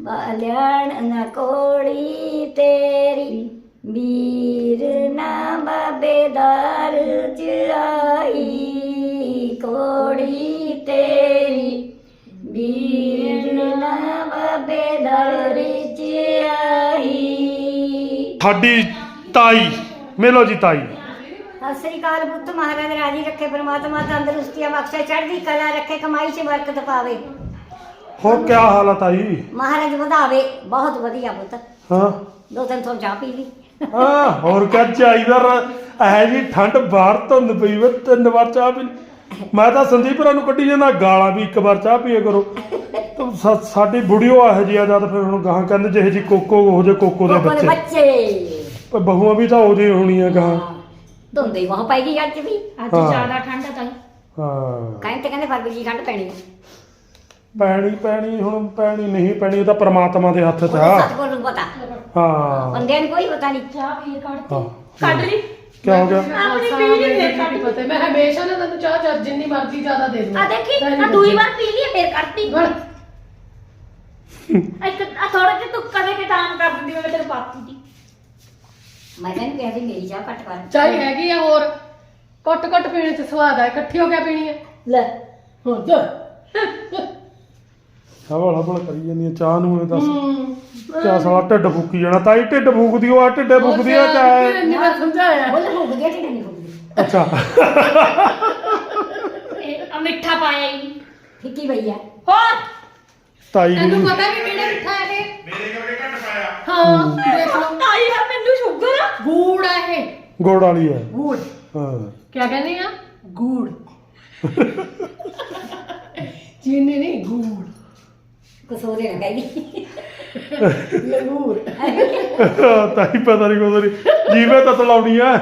ਬਾਲਿਆਣ ਨਾ ਕੋੜੀ ਤੇਰੀ ਵੀਰ ਨਾ ਬਾਬੇਦਾਰ ਚਰਾਈ ਕੋੜੀ ਤੇਰੀ ਵੀਰ ਨਾ ਬਾਬੇਦਾਰ ਚਰਾਈ ਸਾਡੀ ਤਾਈ ਮਿਲੋ ਜੀ ਤਾਈ। ਸਤਿ ਸ੍ਰੀ ਅਕਾਲ ਪੁੱਤ ਮਹਾਰਾਜ ਰਾਜੀ ਰੱਖੇ ਪ੍ਰਮਾਤਮਾ ਤੰਦਰੁਸਤੀਆਂ ਬਖਸ਼ੇ ਚੜ੍ਹਦੀ ਕਲਾ ਰੱਖੇ ਕਮਾਈ 'ਚ ਬਰਕਤ ਪਾਵੇ। ਹੋਰ ਕੀ ਹਾਲ ਆ ਤਾਈ? ਮਹਾਰਾਜ ਵਧਾਵੇ ਬਹੁਤ ਵਧੀਆ ਪੁੱਤ। ਹਾਂ। ਦੋ ਤਿੰਨ ਤੋਂ ਚਾਹ ਪੀ ਲਈ। ਹਾਂ ਹੋਰ ਕੀ ਚਾਹੀਦਾ ਐ ਜੀ ਠੰਡ ਬਾਹਰ ਧੁੰਦ ਪਈ ਵੇ ਤਿੰਨ ਵਾਰ ਚਾਹ ਪੀ ਲਈ। ਮੈਂ ਤਾਂ ਸੰਦੀਪ ਰਾਂ ਨੂੰ ਕੱਢੀ ਜਾਂਦਾ ਗਾਲਾਂ ਵੀ ਇੱਕ ਵਾਰ ਚਾਹ ਪੀਏ ਕਰੋ। ਤੇ ਸਾ- ਸਾਡੀ ਬੁੜੀਓ ਇਹੋ ਜਿਹੀ ਆ ਜਦ ਫਿਰ ਹੁਣ ਗਾਹਾਂ ਕਹਿੰਦੇ ਜਿਹੇ ਜੀ ਕੋਕੋ ਉਹ ਜੇ ਕੋਕੋ ਦੇ ਬੱਚੇ। ਬੱਚੇ। ਪਰ ਬਹੂਆਂ ਵੀ ਤਾਂ ਉਹਦੀ ਹੋਣੀ ਆ ਗਾਹਾਂ। ਧੁੰਦੇ ਬਹੁਤ ਪੈ ਗਈ ਅੱਜ ਵੀ। ਅੱਜ ਹਾਂ। ਜ਼ਿਆਦਾ ਠੰਡ ਆ ਤਾਈ। ਹਾਂ। ਕਹਿੰਦੇ ਕਹਿੰਦੇ ਫਰਵਰੀ ਦੀ ਠੰਡ ਪੈਣੀ ਹੈ ਪੈਣੀ ਪੈਣੀ ਹੁਣ ਪੈਣੀ ਨਹੀਂ ਪੈਣੀ ਇਹ ਤਾਂ ਪ੍ਰਮਾਤਮਾ ਦੇ ਹੱਥ 'ਚ ਆ। ਸਤਿਗੁਰ ਨੂੰ ਪਤਾ। ਹਾਂ। ਬੰਦਿਆਂ ਨੂੰ ਕੋਈ ਪਤਾ ਨਹੀਂ। ਚਾਹ ਪੀ ਕੱਢਤੀ। ਹਾਂ। ਕੱਢ ਲਈ। ਕੀ ਹੋ ਗਿਆ? ਆਪਣੀ ਪੀ ਲਈ ਫੇਰ ਕੱਢ ਲਈ। ਪਤਾ ਮੈਂ ਹਮੇਸ਼ਾ ਨਾ ਤੈਨੂੰ ਚਾਹ ਚਾਹ ਜਿੰਨੀ ਮਰਜ਼ੀ ਜ਼ਿਆਦਾ ਦੇ ਦੂੰ। ਆ ਦੇਖੀ ਆ ਦੂਈ ਵਾਰ ਪੀ ਲਈ ਫੇਰ ਕੱਢਤੀ। ਬੜ ਇੱਕ ਆ ਥੋੜਾ ਜਿਹਾ ਤੁੱਕਾ ਦੇ ਕੇ ਟਾਈਮ ਕਰ ਦਿੰਦੀ ਮੈਂ ਤੇਰੇ ਪਾਤੀ ਦੀ। ਮੈਂ ਕਹਿੰਦੀ ਕਿਹਾ ਸੀ ਮੇਰੀ ਚਾਹ ਘੱਟ ਕਰ। ਚਾਹ ਹੈਗੀ ਆ ਹੋਰ। ਕੁੱਟ ਕੁੱਟ ਪੀਣੇ ਚ ਸਵਾਦ ਆ ਇਕੱਠੀ ਹੋ ਕੇ ਪੀਣੀ ਹੈ ਲੈ। ਹੁਣ ਜਾ। ਹਵਲ ਹਵਲ ਕਰੀ ਜਾਂਦੀ ਆ ਚਾਹ ਨੂੰ ਇਹ ਦੱਸ। ਹੂੰ। ਕਿਆ ਸਾਲਾ ਢਿੱਡ ਫੂਕੀ ਜਾਣਾ ਤਾਈ ਢਿੱਡ ਫੂਕਦੀ ਉਹ ਆ ਢਿੱਡੇ ਫੂਕਦੀ ਆ ਕਿਆ ਹੈ ਇੰਨੀ ਵਾਰ ਸਮਝਾਇਆ। ਬੋਲ ਭੁੱਖ ਗਿਆ ਢਿੱਡ ਨਹੀਂ ਭੁੱਖਦੀ ਅੱਛਾ। ਇਹ ਆ ਮਿੱਠਾ ਪਾਇਆ ਹੀ। ਫਿੱਕੀ ਪਈ ਆ। ਹੋਰ? ਤਾਈ ਤੈਨੂੰ ਨੂੰ ਪਤਾ ਵੀ ਕਿਹੜਾ ਮਿੱਠਾ ਹੈ ਇਹ? ਮੇਰੇ ਕਰਕੇ ਘੱਟ ਪਾਇਆ। ਹਾਂ ਦੇਖ ਲਓ। ਤਾਈ ਆ ਮੈਨੂੰ ਸ਼ੂਗਰ ਆ। ਗੂੜ ਆ ਇਹ। ਗੋੜ ਵਾਲੀ ਹੈ ਗੂੜ। ਹਾਂ। ਕੀ ਕਹਿੰਦੇ ਆ? ਗੂੜ। ਚੀਨੀ ਨਹੀਂ ਗੂੜ। ਕਸੋਰੇ ਨਾ ਕਹਿੰਦੀ ਲੰਗੂਰ ਤਾਈ ਪਤਾ ਨਹੀਂ ਕੋਦਰ ਜੀਵੇ ਤਾਂ ਤਲਾਉਣੀ ਆ।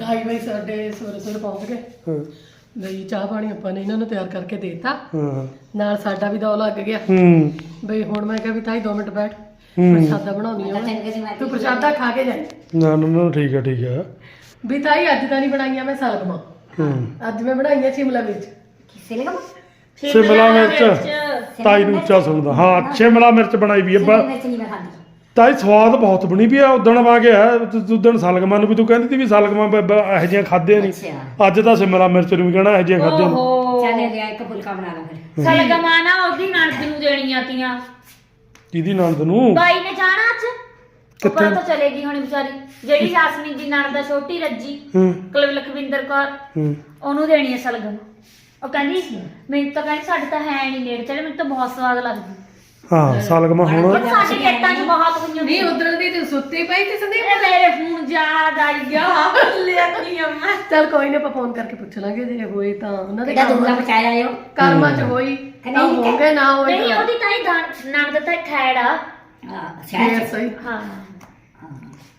ਢਾਈ ਵਜੇ ਸਾਡੇ ਸਵੇਰੇ ਸਵੇਰੇ ਪਹੁੰਚ ਗਏ। ਹਾਂ, ਲਈ ਚਾਹ ਪਾਣੀ ਆਪਾਂ ਨੇ ਇਹਨਾਂ ਨੂੰ ਤਿਆਰ ਕਰਕੇ ਦੇ ਦਿੱਤਾ। ਹਾਂ। ਨਾਲ ਸਾਡਾ ਵੀ ਦੌ ਲੱਗ ਗਿਆ। ਹੂੰ। ਬਈ ਹੁਣ ਮੈਂ ਕਿਹਾ ਵੀ ਤਾਈ 2 ਮਿੰਟ ਬੈਠ। ਪ੍ਰਸ਼ਾਦਾ ਬਣਾਉਣੀ ਆ ਮੈਂ ਤੂੰ ਪ੍ਰਸ਼ਾਦਾ ਖਾ ਕੇ ਜਾਈ। ਨਾ ਨਾ ਨਾ ਠੀਕ ਹੈ ਠੀਕ ਹੈ ਵੀ ਤਾਈ ਅੱਜ ਤਾਂ ਨਹੀਂ ਬਣਾਈਆਂ ਮੈਂ ਸਲਗਮਾਂ ਹੂੰ। ਅੱਜ ਮੈਂ ਬਣਾਈਆਂ ਸ਼ਿਮਲਾ ਮਿਰਚ। ਕਿਸੇ ਨੇ ਕਹਾ ਸ਼ਿਮਲਾ ਮਿਰਚ। ਤਾਈ ਨੂੰ ਉੱਚਾ ਸੁਣਦਾ। ਹਾਂ ਸ਼ਿਮਲਾ ਮਿਰਚ ਬਣਾਈ ਵੀ ਹੈ ਮਿਰਚ ਨਹੀਂ ਮੈਂ ਖਾਂਦੀ। ਤਾਈ ਸਵਾਦ ਬਹੁਤ ਬਣੀ ਵੀ ਆ ਉਦਣ ਵਾ ਗਿਆ ਉਦਣ ਸਲਗਮਾਂ ਨੂੰ ਵੀ ਤੂੰ ਕਹਿੰਦੀ ਸੀ ਵੀ ਸਲਗਮਾਂ ਇਹੋ ਜਿਹੀਆਂ ਖਾਦੇ ਨਹੀਂ ਅੱਜ ਤਾਂ ਸ਼ਿਮਲਾ ਮਿਰਚ ਨੂੰ ਵੀ ਕਹਿਣਾ ਇਹੋ ਜਿਹੀਆਂ ਖਾਦੇ ਨਹੀਂ ਚੱਲ ਗਿਆ ਇੱਕ ਫੁਲਕਾ ਬਣਾ ਲਾ ਫਿਰ। ਸਲਗਮਾਨਾ ਉਹਦੀ ਨਣਦ ਨੂੰ ਦੇਣੀਆਂ ਤੀਆਂ। ਕਿਹਦੀ ਨਣਦ ਨੂੰ? ਬਾਈ ਨੇ ਜਾਣਾ ਅੱਜ? ਕਿੱਥੇ? ਤਾਂ ਚਲੇਗੀ ਹੁਣ ਵਿਚਾਰੀ। ਜਿਹੜੀ ਜਾਸਮੀਨ ਦੀ ਨਣਦ ਦਾ ਛੋਟੀ ਰੱਜੀ। ਹੂੰ। ਕੁਲਵ ਲਖਵਿੰਦਰ ਕੌਰ। ਹੂੰ। ਉਹਨੂੰ ਦੇਣੀ ਹੈ ਸਲਗਮ। ਉਹ ਕਹਿੰਦੀ ਮੈਨੂੰ ਤਾਂ ਕਹਿੰਦੀ ਸਾਡੇ ਤਾਂ ਹੈ ਨਹੀਂ ਨੇੜੇ ਚਲੇ ਮੈਨੂੰ ਤਾਂ ਬਹੁਤ ਸਵਾਦ ਲੱਗਦੀ। ਹਾਂ ਸਲਗਮਾਂ ਪਰ ਹੁਣ ਸਾਡੇ ਖੇਤਾਂ 'ਚ ਬਹੁਤ ਹੋਈਆਂ ਨਹੀਂ ਉਧਰ ਦੀ ਤੂੰ ਸੁੱਤੀ ਪਈ ਤੇ ਸੰਦੀਪ ਇਹ ਮੇਰੇ ਫੋਨ ਯਾਦ ਆ ਗਿਆ ਲੈਣੀ ਆ ਮੈਂ। ਚੱਲ ਕੋਈ ਨਾ ਆਪਾਂ ਫੋਨ ਕਰਕੇ ਪੁੱਛ ਲਾਂਗੇ ਜੇ ਹੋਏ ਤਾਂ। ਉਹਨਾਂ ਦੇ ਦੁੰਗਲਾ ਕਰਮਾਂ ਪਚਾਇਆ ਆਇਓ ਕਰਮਾਂ ਚ ਹੋਈ ਤਾਂ ਨਹੀਂ? ਹੋਣਗੇ ਨਾ ਹੋਏ ਨਹੀਂ ਉਹਦੀ ਤਾਂ ਹੀ ਨਣਦ ਤਾਂ ਖੈੜ ਆ। ਹਾਂ ਫੇਰ ਸਹੀ। ਹਾਂ।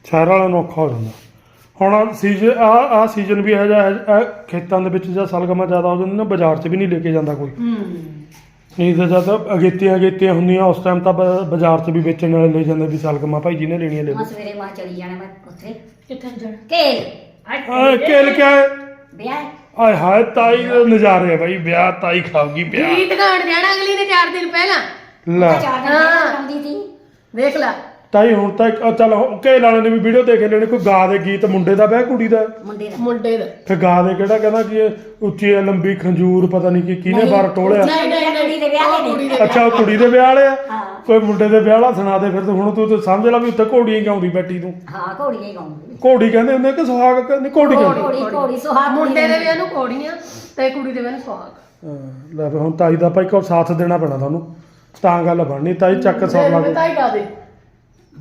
ਸ਼ਹਿਰ ਨੂੰ ਔਖਾ ਹੋ ਜਾਂਦਾ। ਹੁਣ ਸੀਜ਼ਨ ਆ ਆ ਸੀਜ਼ਨ ਵੀ ਇਹੋ ਜਿਹਾ ਹੈ ਇਹ ਖੇਤਾਂ ਦੇ ਵਿੱਚ ਜਾਂ ਸਲਗਮਾਂ ਜ਼ਿਆਦਾ ਹੋ ਜਾਂਦੀਆਂ ਨਾ ਬਾਜ਼ਾਰ 'ਚ ਵੀ ਨਹੀਂ ਲੈ ਕੇ ਜਾਂਦਾ ਕੋਈ। ਹੂੰ। ਨਹੀਂ ਤਾਂ ਜਦ ਅਗੇਤੀਆਂ ਅਗੇਤੀਆਂ ਹੁੰਦੀਆਂ ਉਸ ਟਾਈਮ ਤਾਂ ਬ- ਬਾਜ਼ਾਰ 'ਚ ਵੀ ਵੇਚਣ ਵਾਲੇ ਲੈ ਜਾਂਦੇ ਵੀ ਸਲਗਮਾਂ ਭਾਈ ਜਿਹਨੇ ਲੈਣੀਆਂ ਲੈ ਮੈਂ ਲਓ ਸਵੇਰੇ ਮਾਂ ਚਲੀ ਜਾਣਾ ਮੈਂ ਉੱਥੇ। ਕਿੱਥੇ ਨੂੰ ਜਾਣਾ? ਕੇਲ ਆਏ ਕਿਲ ਕਿਆ ਹੈ? ਵਿਆਹ। ਆਏ ਹਾਏ ਤਾਈ ਦੇ ਨਜ਼ਾਰੇ ਆ ਬਾਈ ਵਿਆਹ ਤਾਈ ਖਾਊਗੀ ਵਿਆਹ। ਗੀਤ ਗਾਣ ਜਾਣਾ ਅਗਲੀ ਨੇ 4 ਦਿਨ ਪਹਿਲਾਂ। ਲੈ। ਚਾਰ ਦਿਨ ਪਹਿਲਾਂ ਆਉਂਦੀ ਸੀ ਦੇਖ ਲੈ। ਤਾਈ ਹੁਣ ਤਾਂ ਇੱਕ- ਚੱਲ ਘੇਲ ਵਾਲੇ ਨੇ ਵੀ ਵੀਡੀਓ ਦੇਖ ਲੈਣੀ ਕੋਈ ਗਾ ਦੇ ਗੀਤ ਮੁੰਡੇ ਦਾ ਵਿਆਹ ਕੁੜੀ ਦਾ? ਮੁੰਡੇ ਦਾ। ਮੁੰਡੇ ਦਾ। ਫਿਰ ਗਾ ਦੇ ਕਿਹੜਾ ਕਹਿੰਦਾ ਕਿ ਇਹ ਉੱਚੀ ਹੈ ਲੰਬੀ ਖੰਜੂਰ ਪਤਾ ਨਹੀਂ ਕਿ ਕਿਹਨੇ ਬਾਰ ਟੋਲਿਆ? ਨਹੀਂ, ਨਹੀਂ, ਕੁੜੀ ਦੇ ਵਿਆਹ ਦੇ ਕੁੜੀ ਨੇ। ਦੇ ਅੱਛਾ ਉਹ ਕੁੜੀ ਦੇ ਵਿਆਹ ਵਾਲੇ ਆ? ਹਾਂ। ਕੋਈ ਮੁੰਡੇ ਦੇ ਵਿਆਹ ਵਾਲਾ ਸੁਣਾ ਦੇ ਫਿਰ ਤੂੰ ਹੁਣ ਤੂੰ ਤਾਂ ਸਮਝ ਲੈ ਵੀ ਉੱਤੇ ਘੋੜੀਆਂ ਹੀ ਗਾਉਂਦੀ ਬੈਠੀ ਤੂੰ। ਹਾਂ ਘੋੜੀਆਂ ਹੀ ਗਾਉਂਦੀ। ਘੋੜੀ ਕਹਿੰਦੇ ਹੁੰਦੇ ਕਿ ਸੁਹਾਗ? ਕਹਿੰਦੇ ਘੋੜੀ ਕਹਿੰਦੇ ਘੋੜੀ ਘੋੜੀ ਸੁਹਾਗ ਮੁੰਡੇ ਦੇ ਵਿਆਹ ਨੂੰ ਕੋੜੀਆਂ ਤੇ ਕੁੜੀ ਦੇ ਵਿਆਹ ਨੂੰ ਸੁਹਾਗ। ਹਾਂ, ਲੈ ਫਿਰ ਹੁਣ ਤਾਈ ਦਾ ਭਾਈ ਕੋ ਸਾਥ ਦੇਣਾ ਪੈਣਾ ਤੁਹਾਨੂੰ। ਤਾਂ ਗੱਲ ਬਣਨੀ ਤਾਈ ਚੱਕ ਸਰ ਲਾ ਮੈਂ ਕੇ। ਤਾਈ ਗਾ ਦੇ।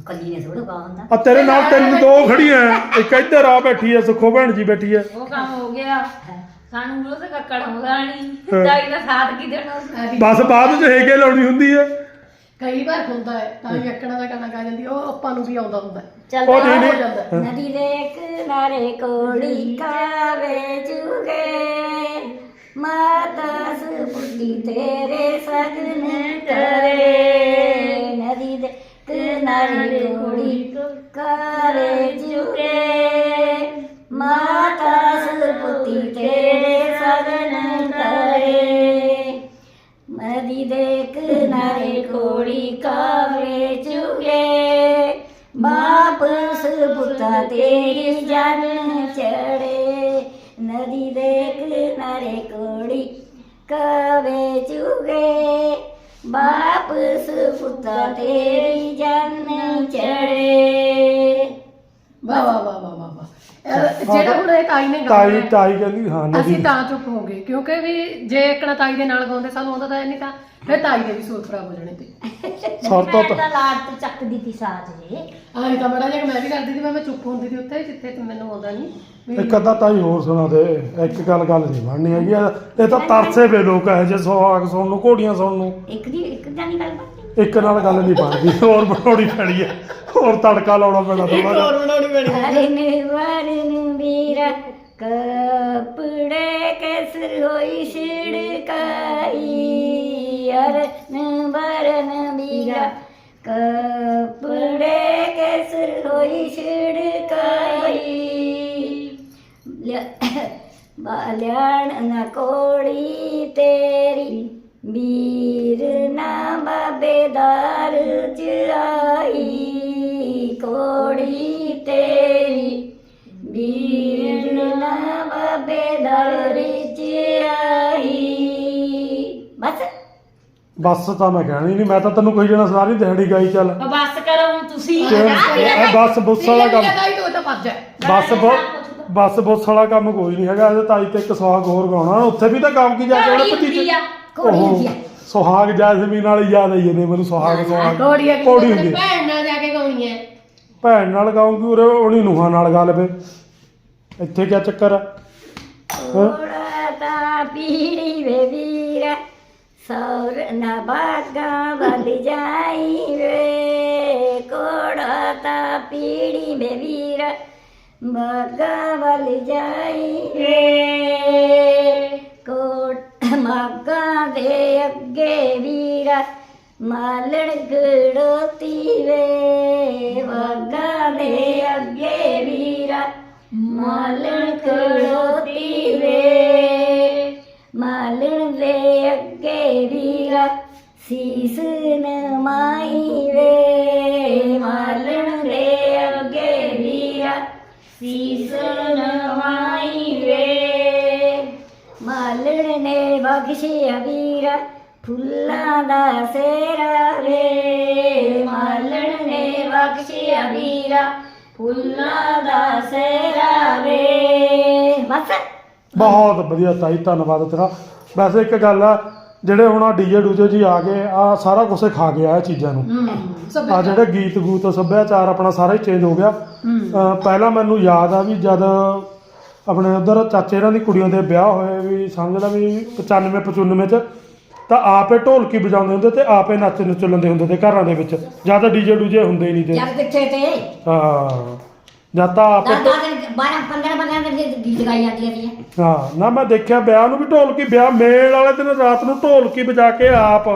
ਕੱਲੀ ਨੇ ਥੋੜਾ ਗਾ ਹੁੰਦਾ ਆ ਤੇਰੇ ਨਾਲ ਤਿੰਨ ਦੋ ਖੜੀਆਂ ਐ। ਇੱਕ ਇੱਧਰ ਆ ਬੈਠੀ ਐ ਸੁੱਖੋ ਭੈਣ ਜੀ ਬੈਠੀ ਐ ਉਹ ਕੰਮ ਹੋ ਗਿਆ ਸਾਨੂੰ ਉਹ ਤਾਂ ਕੱਕੜ ਹੋਗਾ ਹਾਂ। ਨਹੀਂ ਤਾਈ ਦਾ ਸਾਥ ਕੀ ਦੇਣਾ ਸੀ? ਬਸ ਬਾਅਦ ਚ ਹੇਗੇ ਲਾਉਣੀ ਹੁੰਦੀ ਐ ਕਈ ਵਾਰ ਹੁੰਦਾ ਹੈ ਤਾਂ ਹੀ ਅੱਕਣਾ ਦਾ ਗਾਣਾ ਗਾ ਜਾਂਦੀ ਉਹ ਆਪਾਂ ਨੂੰ ਵੀ ਆਉਂਦਾ ਹੁੰਦਾ ਹੈ। ਚੱਲ ਉਹ ਨਹੀਂ ਹੋ ਨਹੀਂ ਜਾਂਦਾ ਹੈ। ਨਦੀ ਦੇ ਕਿਨਾਰੇ ਕੋੜੀ ਕਾਵੇ ਜੁਗੇ ਮਾਤਾ ਸੁਪੁੱਤੀ ਤੇਰੇ ਸਗਨ ਕਰੇ ਦੇ ਕਿਨਾਰੇ ਕੋੜੀ ਕਾਵੇ ਜੁਗੇ ਮਾਤਾ ਸੁਪੁੱਤੀ ਤੇਰੇ ਸਗਨ ਕਰੇ ਨਦੀ ਦੇ ਕਿਨਾਰੇ ਕੋੜੀ ਕਾਵੇ ਚੁਗੇ ਬਾਪ ਸੁਬੁੱਤਾ ਤੇਰੀ ਜਨ ਚੜੇ ਨਦੀ ਦੇ ਬਾਪ ਸੁਬੁੱਤਾ ਤੇਰੀ ਜਨ ਚੜੇ। ਵਾਹ ਵਾਹ ਵਾਹ ਵਾਹ ਅਹ ਜਿਹੜਾ ਹੁਣ ਇਹ ਤਾਈ ਨੇ ਤਾਈ ਗਾਇਆ ਤਾਈ ਕਹਿੰਦੀ ਹਾਂ ਅਸੀਂ ਤਾਂ ਚੁੱਪ ਹੋ ਗਏ ਕਿਉਂਕਿ ਵੀ ਜੇ ਇਕਣਾ ਤਾਈ ਦੇ ਨਾਲ ਗਾਉਂਦੇ ਸਾਨੂੰ ਆਉਂਦਾ ਤਾਂ ਨਹੀਂ ਤਾਂ ਫਿਰ ਤਾਈ ਦੇ ਵੀ ਸੁਰ ਖਰਾਬ ਹੋ ਜਾਣੇ ਤੇ। ਸਰ ਤੋਂ ਮੈਂ ਤਾਂ ਲਾੜ ਤੇ ਚੱਕਦੀ ਤੀ ਸਾਥ ਜੇ। ਆਹ ਤਾਂ ਬੜਾ ਜਿਹਾ ਮੈਂ ਵੀ ਕਰਦੀ ਸੀ ਮੈਂ ਮੈਂ ਚੁੱਪ ਹੁੰਦੀ ਸੀ ਉੱਥੇ ਜਿੱਥੇ ਤੇ ਮੈਨੂੰ ਆਉਂਦਾ ਨਹੀਂ ਵੀ ਇੱਕ ਅੱਧਾ ਤਾਈ ਹੋਰ ਸੁਣਾ ਦੇ ਇੱਕ ਗੱਲ ਗੱਲ ਨਹੀਂ ਬਣਨੀ ਹੈਗੀ। ਇਹ ਇਹ ਤਾਂ ਤਰਸੇ ਵੇ ਲੋਕ ਹੈ ਜੇ ਸੁਹਾਗ ਸੁਣਨ ਨੂੰ ਘੋੜੀਆਂ ਸੁਣਨ ਨੂੰ। ਇੱਕ ਦੀ ਇੱਕ ਜਾਨੀ ਗੱਲ ਬਾਤ ਇੱਕ ਨਾਲ ਗੱਲ ਨਹੀਂ ਬਣਦੀ ਹੋਰ ਬਣਾਉਣੀ ਪੈਣੀ ਹੈ। ਹੋਰ ਤੜਕਾ ਲਾਉਣਾ ਪੈਣਾ ਥੋੜਾ ਜਿਹਾ। ਬਣਾਉਣੀ ਪੈਣੀ ਹਰਨ ਵਰਨ ਵੀਰਾ ਕਪੜੇ ਕਸਰ ਹੋਈ ਛਿੜਕਾਈ? ਹਰਨ ਵਰਨ ਵੀਰਾ ਕਪੜੇ ਕਸਰ ਹੋਈ ਛਿੜਕਾਈ ਬਾਲਿਆਣ ਨਾ ਕੋੜੀ ਤੇਰੀ ਵੀਰ ਨਾ ਬਬੇਦਾਰ ਚਰਾਈ ਕੋੜੀ ਤੇਰੀ ਵੀਰ ਨਾ ਬਬੇਦਾਰ ਚਰਾਈ ਬਸ ਬਸ ਤਾਂ ਮੈਂ ਕਹਿਣੀ ਨਹੀਂ ਮੈਂ ਤਾਂ ਤੈਨੂੰ ਕਹੀ ਜਾਣਾ ਸਾਰੀ ਦਿਹਾੜੀ ਗਾਈ ਚੱਲ। ਬਸ ਕਰੋ ਹੁਣ ਤੁਸੀਂ ਤੇ ਇਹ ਬੱਸ ਬੁੱਸ ਵਾਲਾ ਕੰਮ। ਤਾਈ ਤੋਂ ਤਾਂ ਭੱਜ ਜਾ। ਬੱਸ ਬੁ- ਬੱਸ ਬੁੱਸ ਵਾਲਾ ਕੰਮ ਕੋਈ ਨਹੀਂ ਹੈਗਾ ਇਹਦੇ ਤਾਈ ਤੇ ਇੱਕ ਸੁਹਾਗ ਹੋਰ ਗਾਉਣਾ। ਉੱਥੇ ਵੀ ਤਾਂ ਕੰਮ ਕੀ ਜਾ ਕੇ ਉਹਨੇ ਕੋੜੀ ਉਹ ਹੁੰਦੀ ਆ ਸੁਹਾਗ ਜੈਸਮੀਨ ਹੀ ਯਾਦ ਆਈ ਜਾਂਦੇ ਮੈਨੂੰ ਸੁਹਾਗ ਸੁਹਾਗ। ਕੋੜੀ ਕੋੜੀ ਹੁੰਦੀ ਆ। ਭੈਣ ਨਾਲ ਜਾ ਕੇ ਗਾਉਣੀ ਹੈ ਭੈਣ ਨਾਲ ਗਾਉਂਗੀ ਉਰੇ ਉਹਨੀ ਨੂੰਹਾਂ ਨਾਲ ਗਾ ਲਵੇ ਇੱਥੇ ਕੀ ਚੱਕਰ ਆ? ਹੈਂ? ਤਾਂ ਪੀੜੀ ਵੇ। ਵੀਰਾ ਸੌਰ ਨਾ ਬਾਗਾ ਵੱਲ ਜਾਈ ਵੇ। ਕੋੜਾ ਤਾਂ ਪੀੜੀ ਵੇ ਵੀਰਾ, ਬਾਗਾ ਵੱਲ ਜਾਈ ਵੇ। ਕੋਟ ਮਾਗਾ ਦੇ ਅੱਗੇ ਵੀਰਾ, ਮਾਲਣ ਗੜੋਤੀ ਸੀਸ ਨਮਾਈ ਵੇ ਮਾਲਣ ਦੇ ਅੱਗੇ ਵੀਰਾ ਸੀਸ ਨਮਾਈ ਵੇ ਮਾਲਣ ਨੇ ਬਖਸ਼ਿਆ ਵੀਰਾ ਫੁੱਲਾਂ ਦਾ ਸੇਰਾ ਵੇ ਮਾਲਣ ਨੇ ਬਖਸ਼ਿਆ ਵੀਰਾ ਫੁੱਲਾਂ ਦਾ ਸੇਰਾ ਵੇ ਬਸ ਬਹੁਤ ਵਧੀਆ ਤਾਈ, ਧੰਨਵਾਦ ਤੇਰਾ। ਵੈਸੇ ਇੱਕ ਗੱਲ ਆ ਜਿਹੜੇ ਹੁਣ ਆ ਡੀਜੇ ਡੂਜੇ ਜੀ ਆ ਗਏ ਆ ਸਾਰਾ ਕੁਝ ਖਾ ਗਿਆ ਇਹ ਚੀਜ਼ਾਂ ਨੂੰ। ਸਭ ਆ ਜਿਹੜੇ ਗੀਤ ਗੂਤ ਸੱਭਿਆਚਾਰ ਆਪਣਾ ਸਾਰਾ ਹੀ ਚੇਂਜ ਹੋ ਗਿਆ। ਅਹ ਪਹਿਲਾਂ ਮੈਨੂੰ ਯਾਦ ਆ ਵੀ ਜਦ ਆਪਣੇ ਉਧਰ ਚਾਚੇ ਇਹਨਾਂ ਦੀ ਕੁੜੀਆਂ ਦੇ ਵਿਆਹ ਹੋਏ ਵੀ ਸਮਝ ਲੈ ਵੀ 95 95 ਚ ਤਾਂ ਆਪੇ ਢੋਲਕੀ ਵਜਾਉਂਦੇ ਹੁੰਦੇ ਤੇ ਆਪੇ ਨੱਚ ਨੁੱਚ ਲੈਂਦੇ ਹੁੰਦੇ ਤੇ ਘਰਾਂ ਦੇ ਵਿੱਚ। ਜਦ ਡੀਜੇ ਡੂਜੇ ਹੁੰਦੇ ਹੀ ਨਹੀਂ ਤੇ। ਜਦ ਕਿੱਥੇ ਤੇ। ਹਾਂ। ਜਦ ਤਾਂ ਆਪੇ ਦਸ ਦਸ ਦਿਨ 12 15 15 ਦਿਨ ਦੇ ਗੀਤ ਗਾਈ ਜਾਂਦੀਆਂ ਸੀ ਹਾਂ ਨਾ ਮੈਂ ਦੇਖਿਆ ਵਿਆਹ ਨੂੰ ਵੀ ਢੋਲਕੀ ਵਿਆਹ ਮੇਲ ਵਾਲੇ ਦਿਨ ਰਾਤ ਨੂੰ ਢੋਲਕੀ ਵਜਾ ਕੇ ਆਪ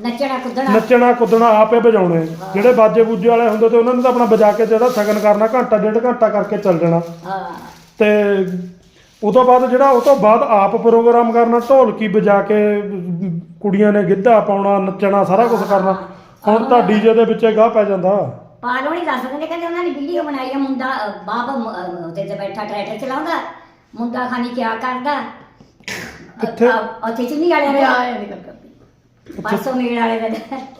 ਨੱਚਣਾ ਕੁੱਦਣਾ। ਨੱਚਣਾ ਕੁੱਦਣਾ ਆਪੇ ਵਜਾਉਣੇ। ਜਿਹੜੇ ਬਾਜੇ ਬੂਜੇ ਵਾਲੇ ਹੁੰਦੇ ਤੇ ਉਹਨਾਂ ਨੇ ਤਾਂ ਆਪਣਾ ਵਜਾ ਕੇ ਜਿਹੜਾ ਸ਼ਗਨ ਕਰਨਾ ਘੰਟਾ ਡੇਢ ਘੰਟਾ ਕਰਕੇ ਚੱਲ ਜਾਣਾ। ਹਾਂ। ਤੇ ਉਹ ਤੋਂ ਬਾਅਦ ਜਿਹੜਾ ਉਹ ਤੋਂ ਬਾਅਦ ਆਪ ਪ੍ਰੋਗਰਾਮ ਕਰਨਾ ਢੋਲਕੀ ਵਜਾ ਕੇ ਕੁੜੀਆਂ ਨੇ ਗਿੱਧਾ ਪਾਉਣਾ ਨੱਚਣਾ ਸਾਰਾ ਕੁਝ ਕਰਨਾ। ਹੁਣ ਤਾਂ ਡੀਜੇ ਦੇ ਵਿੱਚੇ ਗਾਹ ਪੈ ਜਾਂਦਾ। ਪਾਲੋ ਨਹੀਂ ਦੱਸ ਦਿੰਦੇ ਕਹਿੰਦੇ ਉਹਨਾਂ ਨੇ ਵੀਡੀਓ ਬਣਾਈ ਆ ਮੁੰਡਾ ਬਾਪ ਮ- ਤੇ ਬੈਠਾ ਟਰੈਕਟਰ ਚਲਾਉਂਦਾ ਮੁੰਡਾ ਖਾਨੀ ਕਿਆ ਕਰਦਾ? ਕਿੱਥੇ? ਅ, ਅ, ਉੱਥੇ ਚੁੰਨੀ ਵਾਲਿਆਂ ਮੈਂ ਦੇ ਆਇਆ ਨਹੀਂ ਗੱਲ ਕਰਦੀ। ਪਰਸੋਂ ਮੇਲ ਵਾਲੇ ਦੇ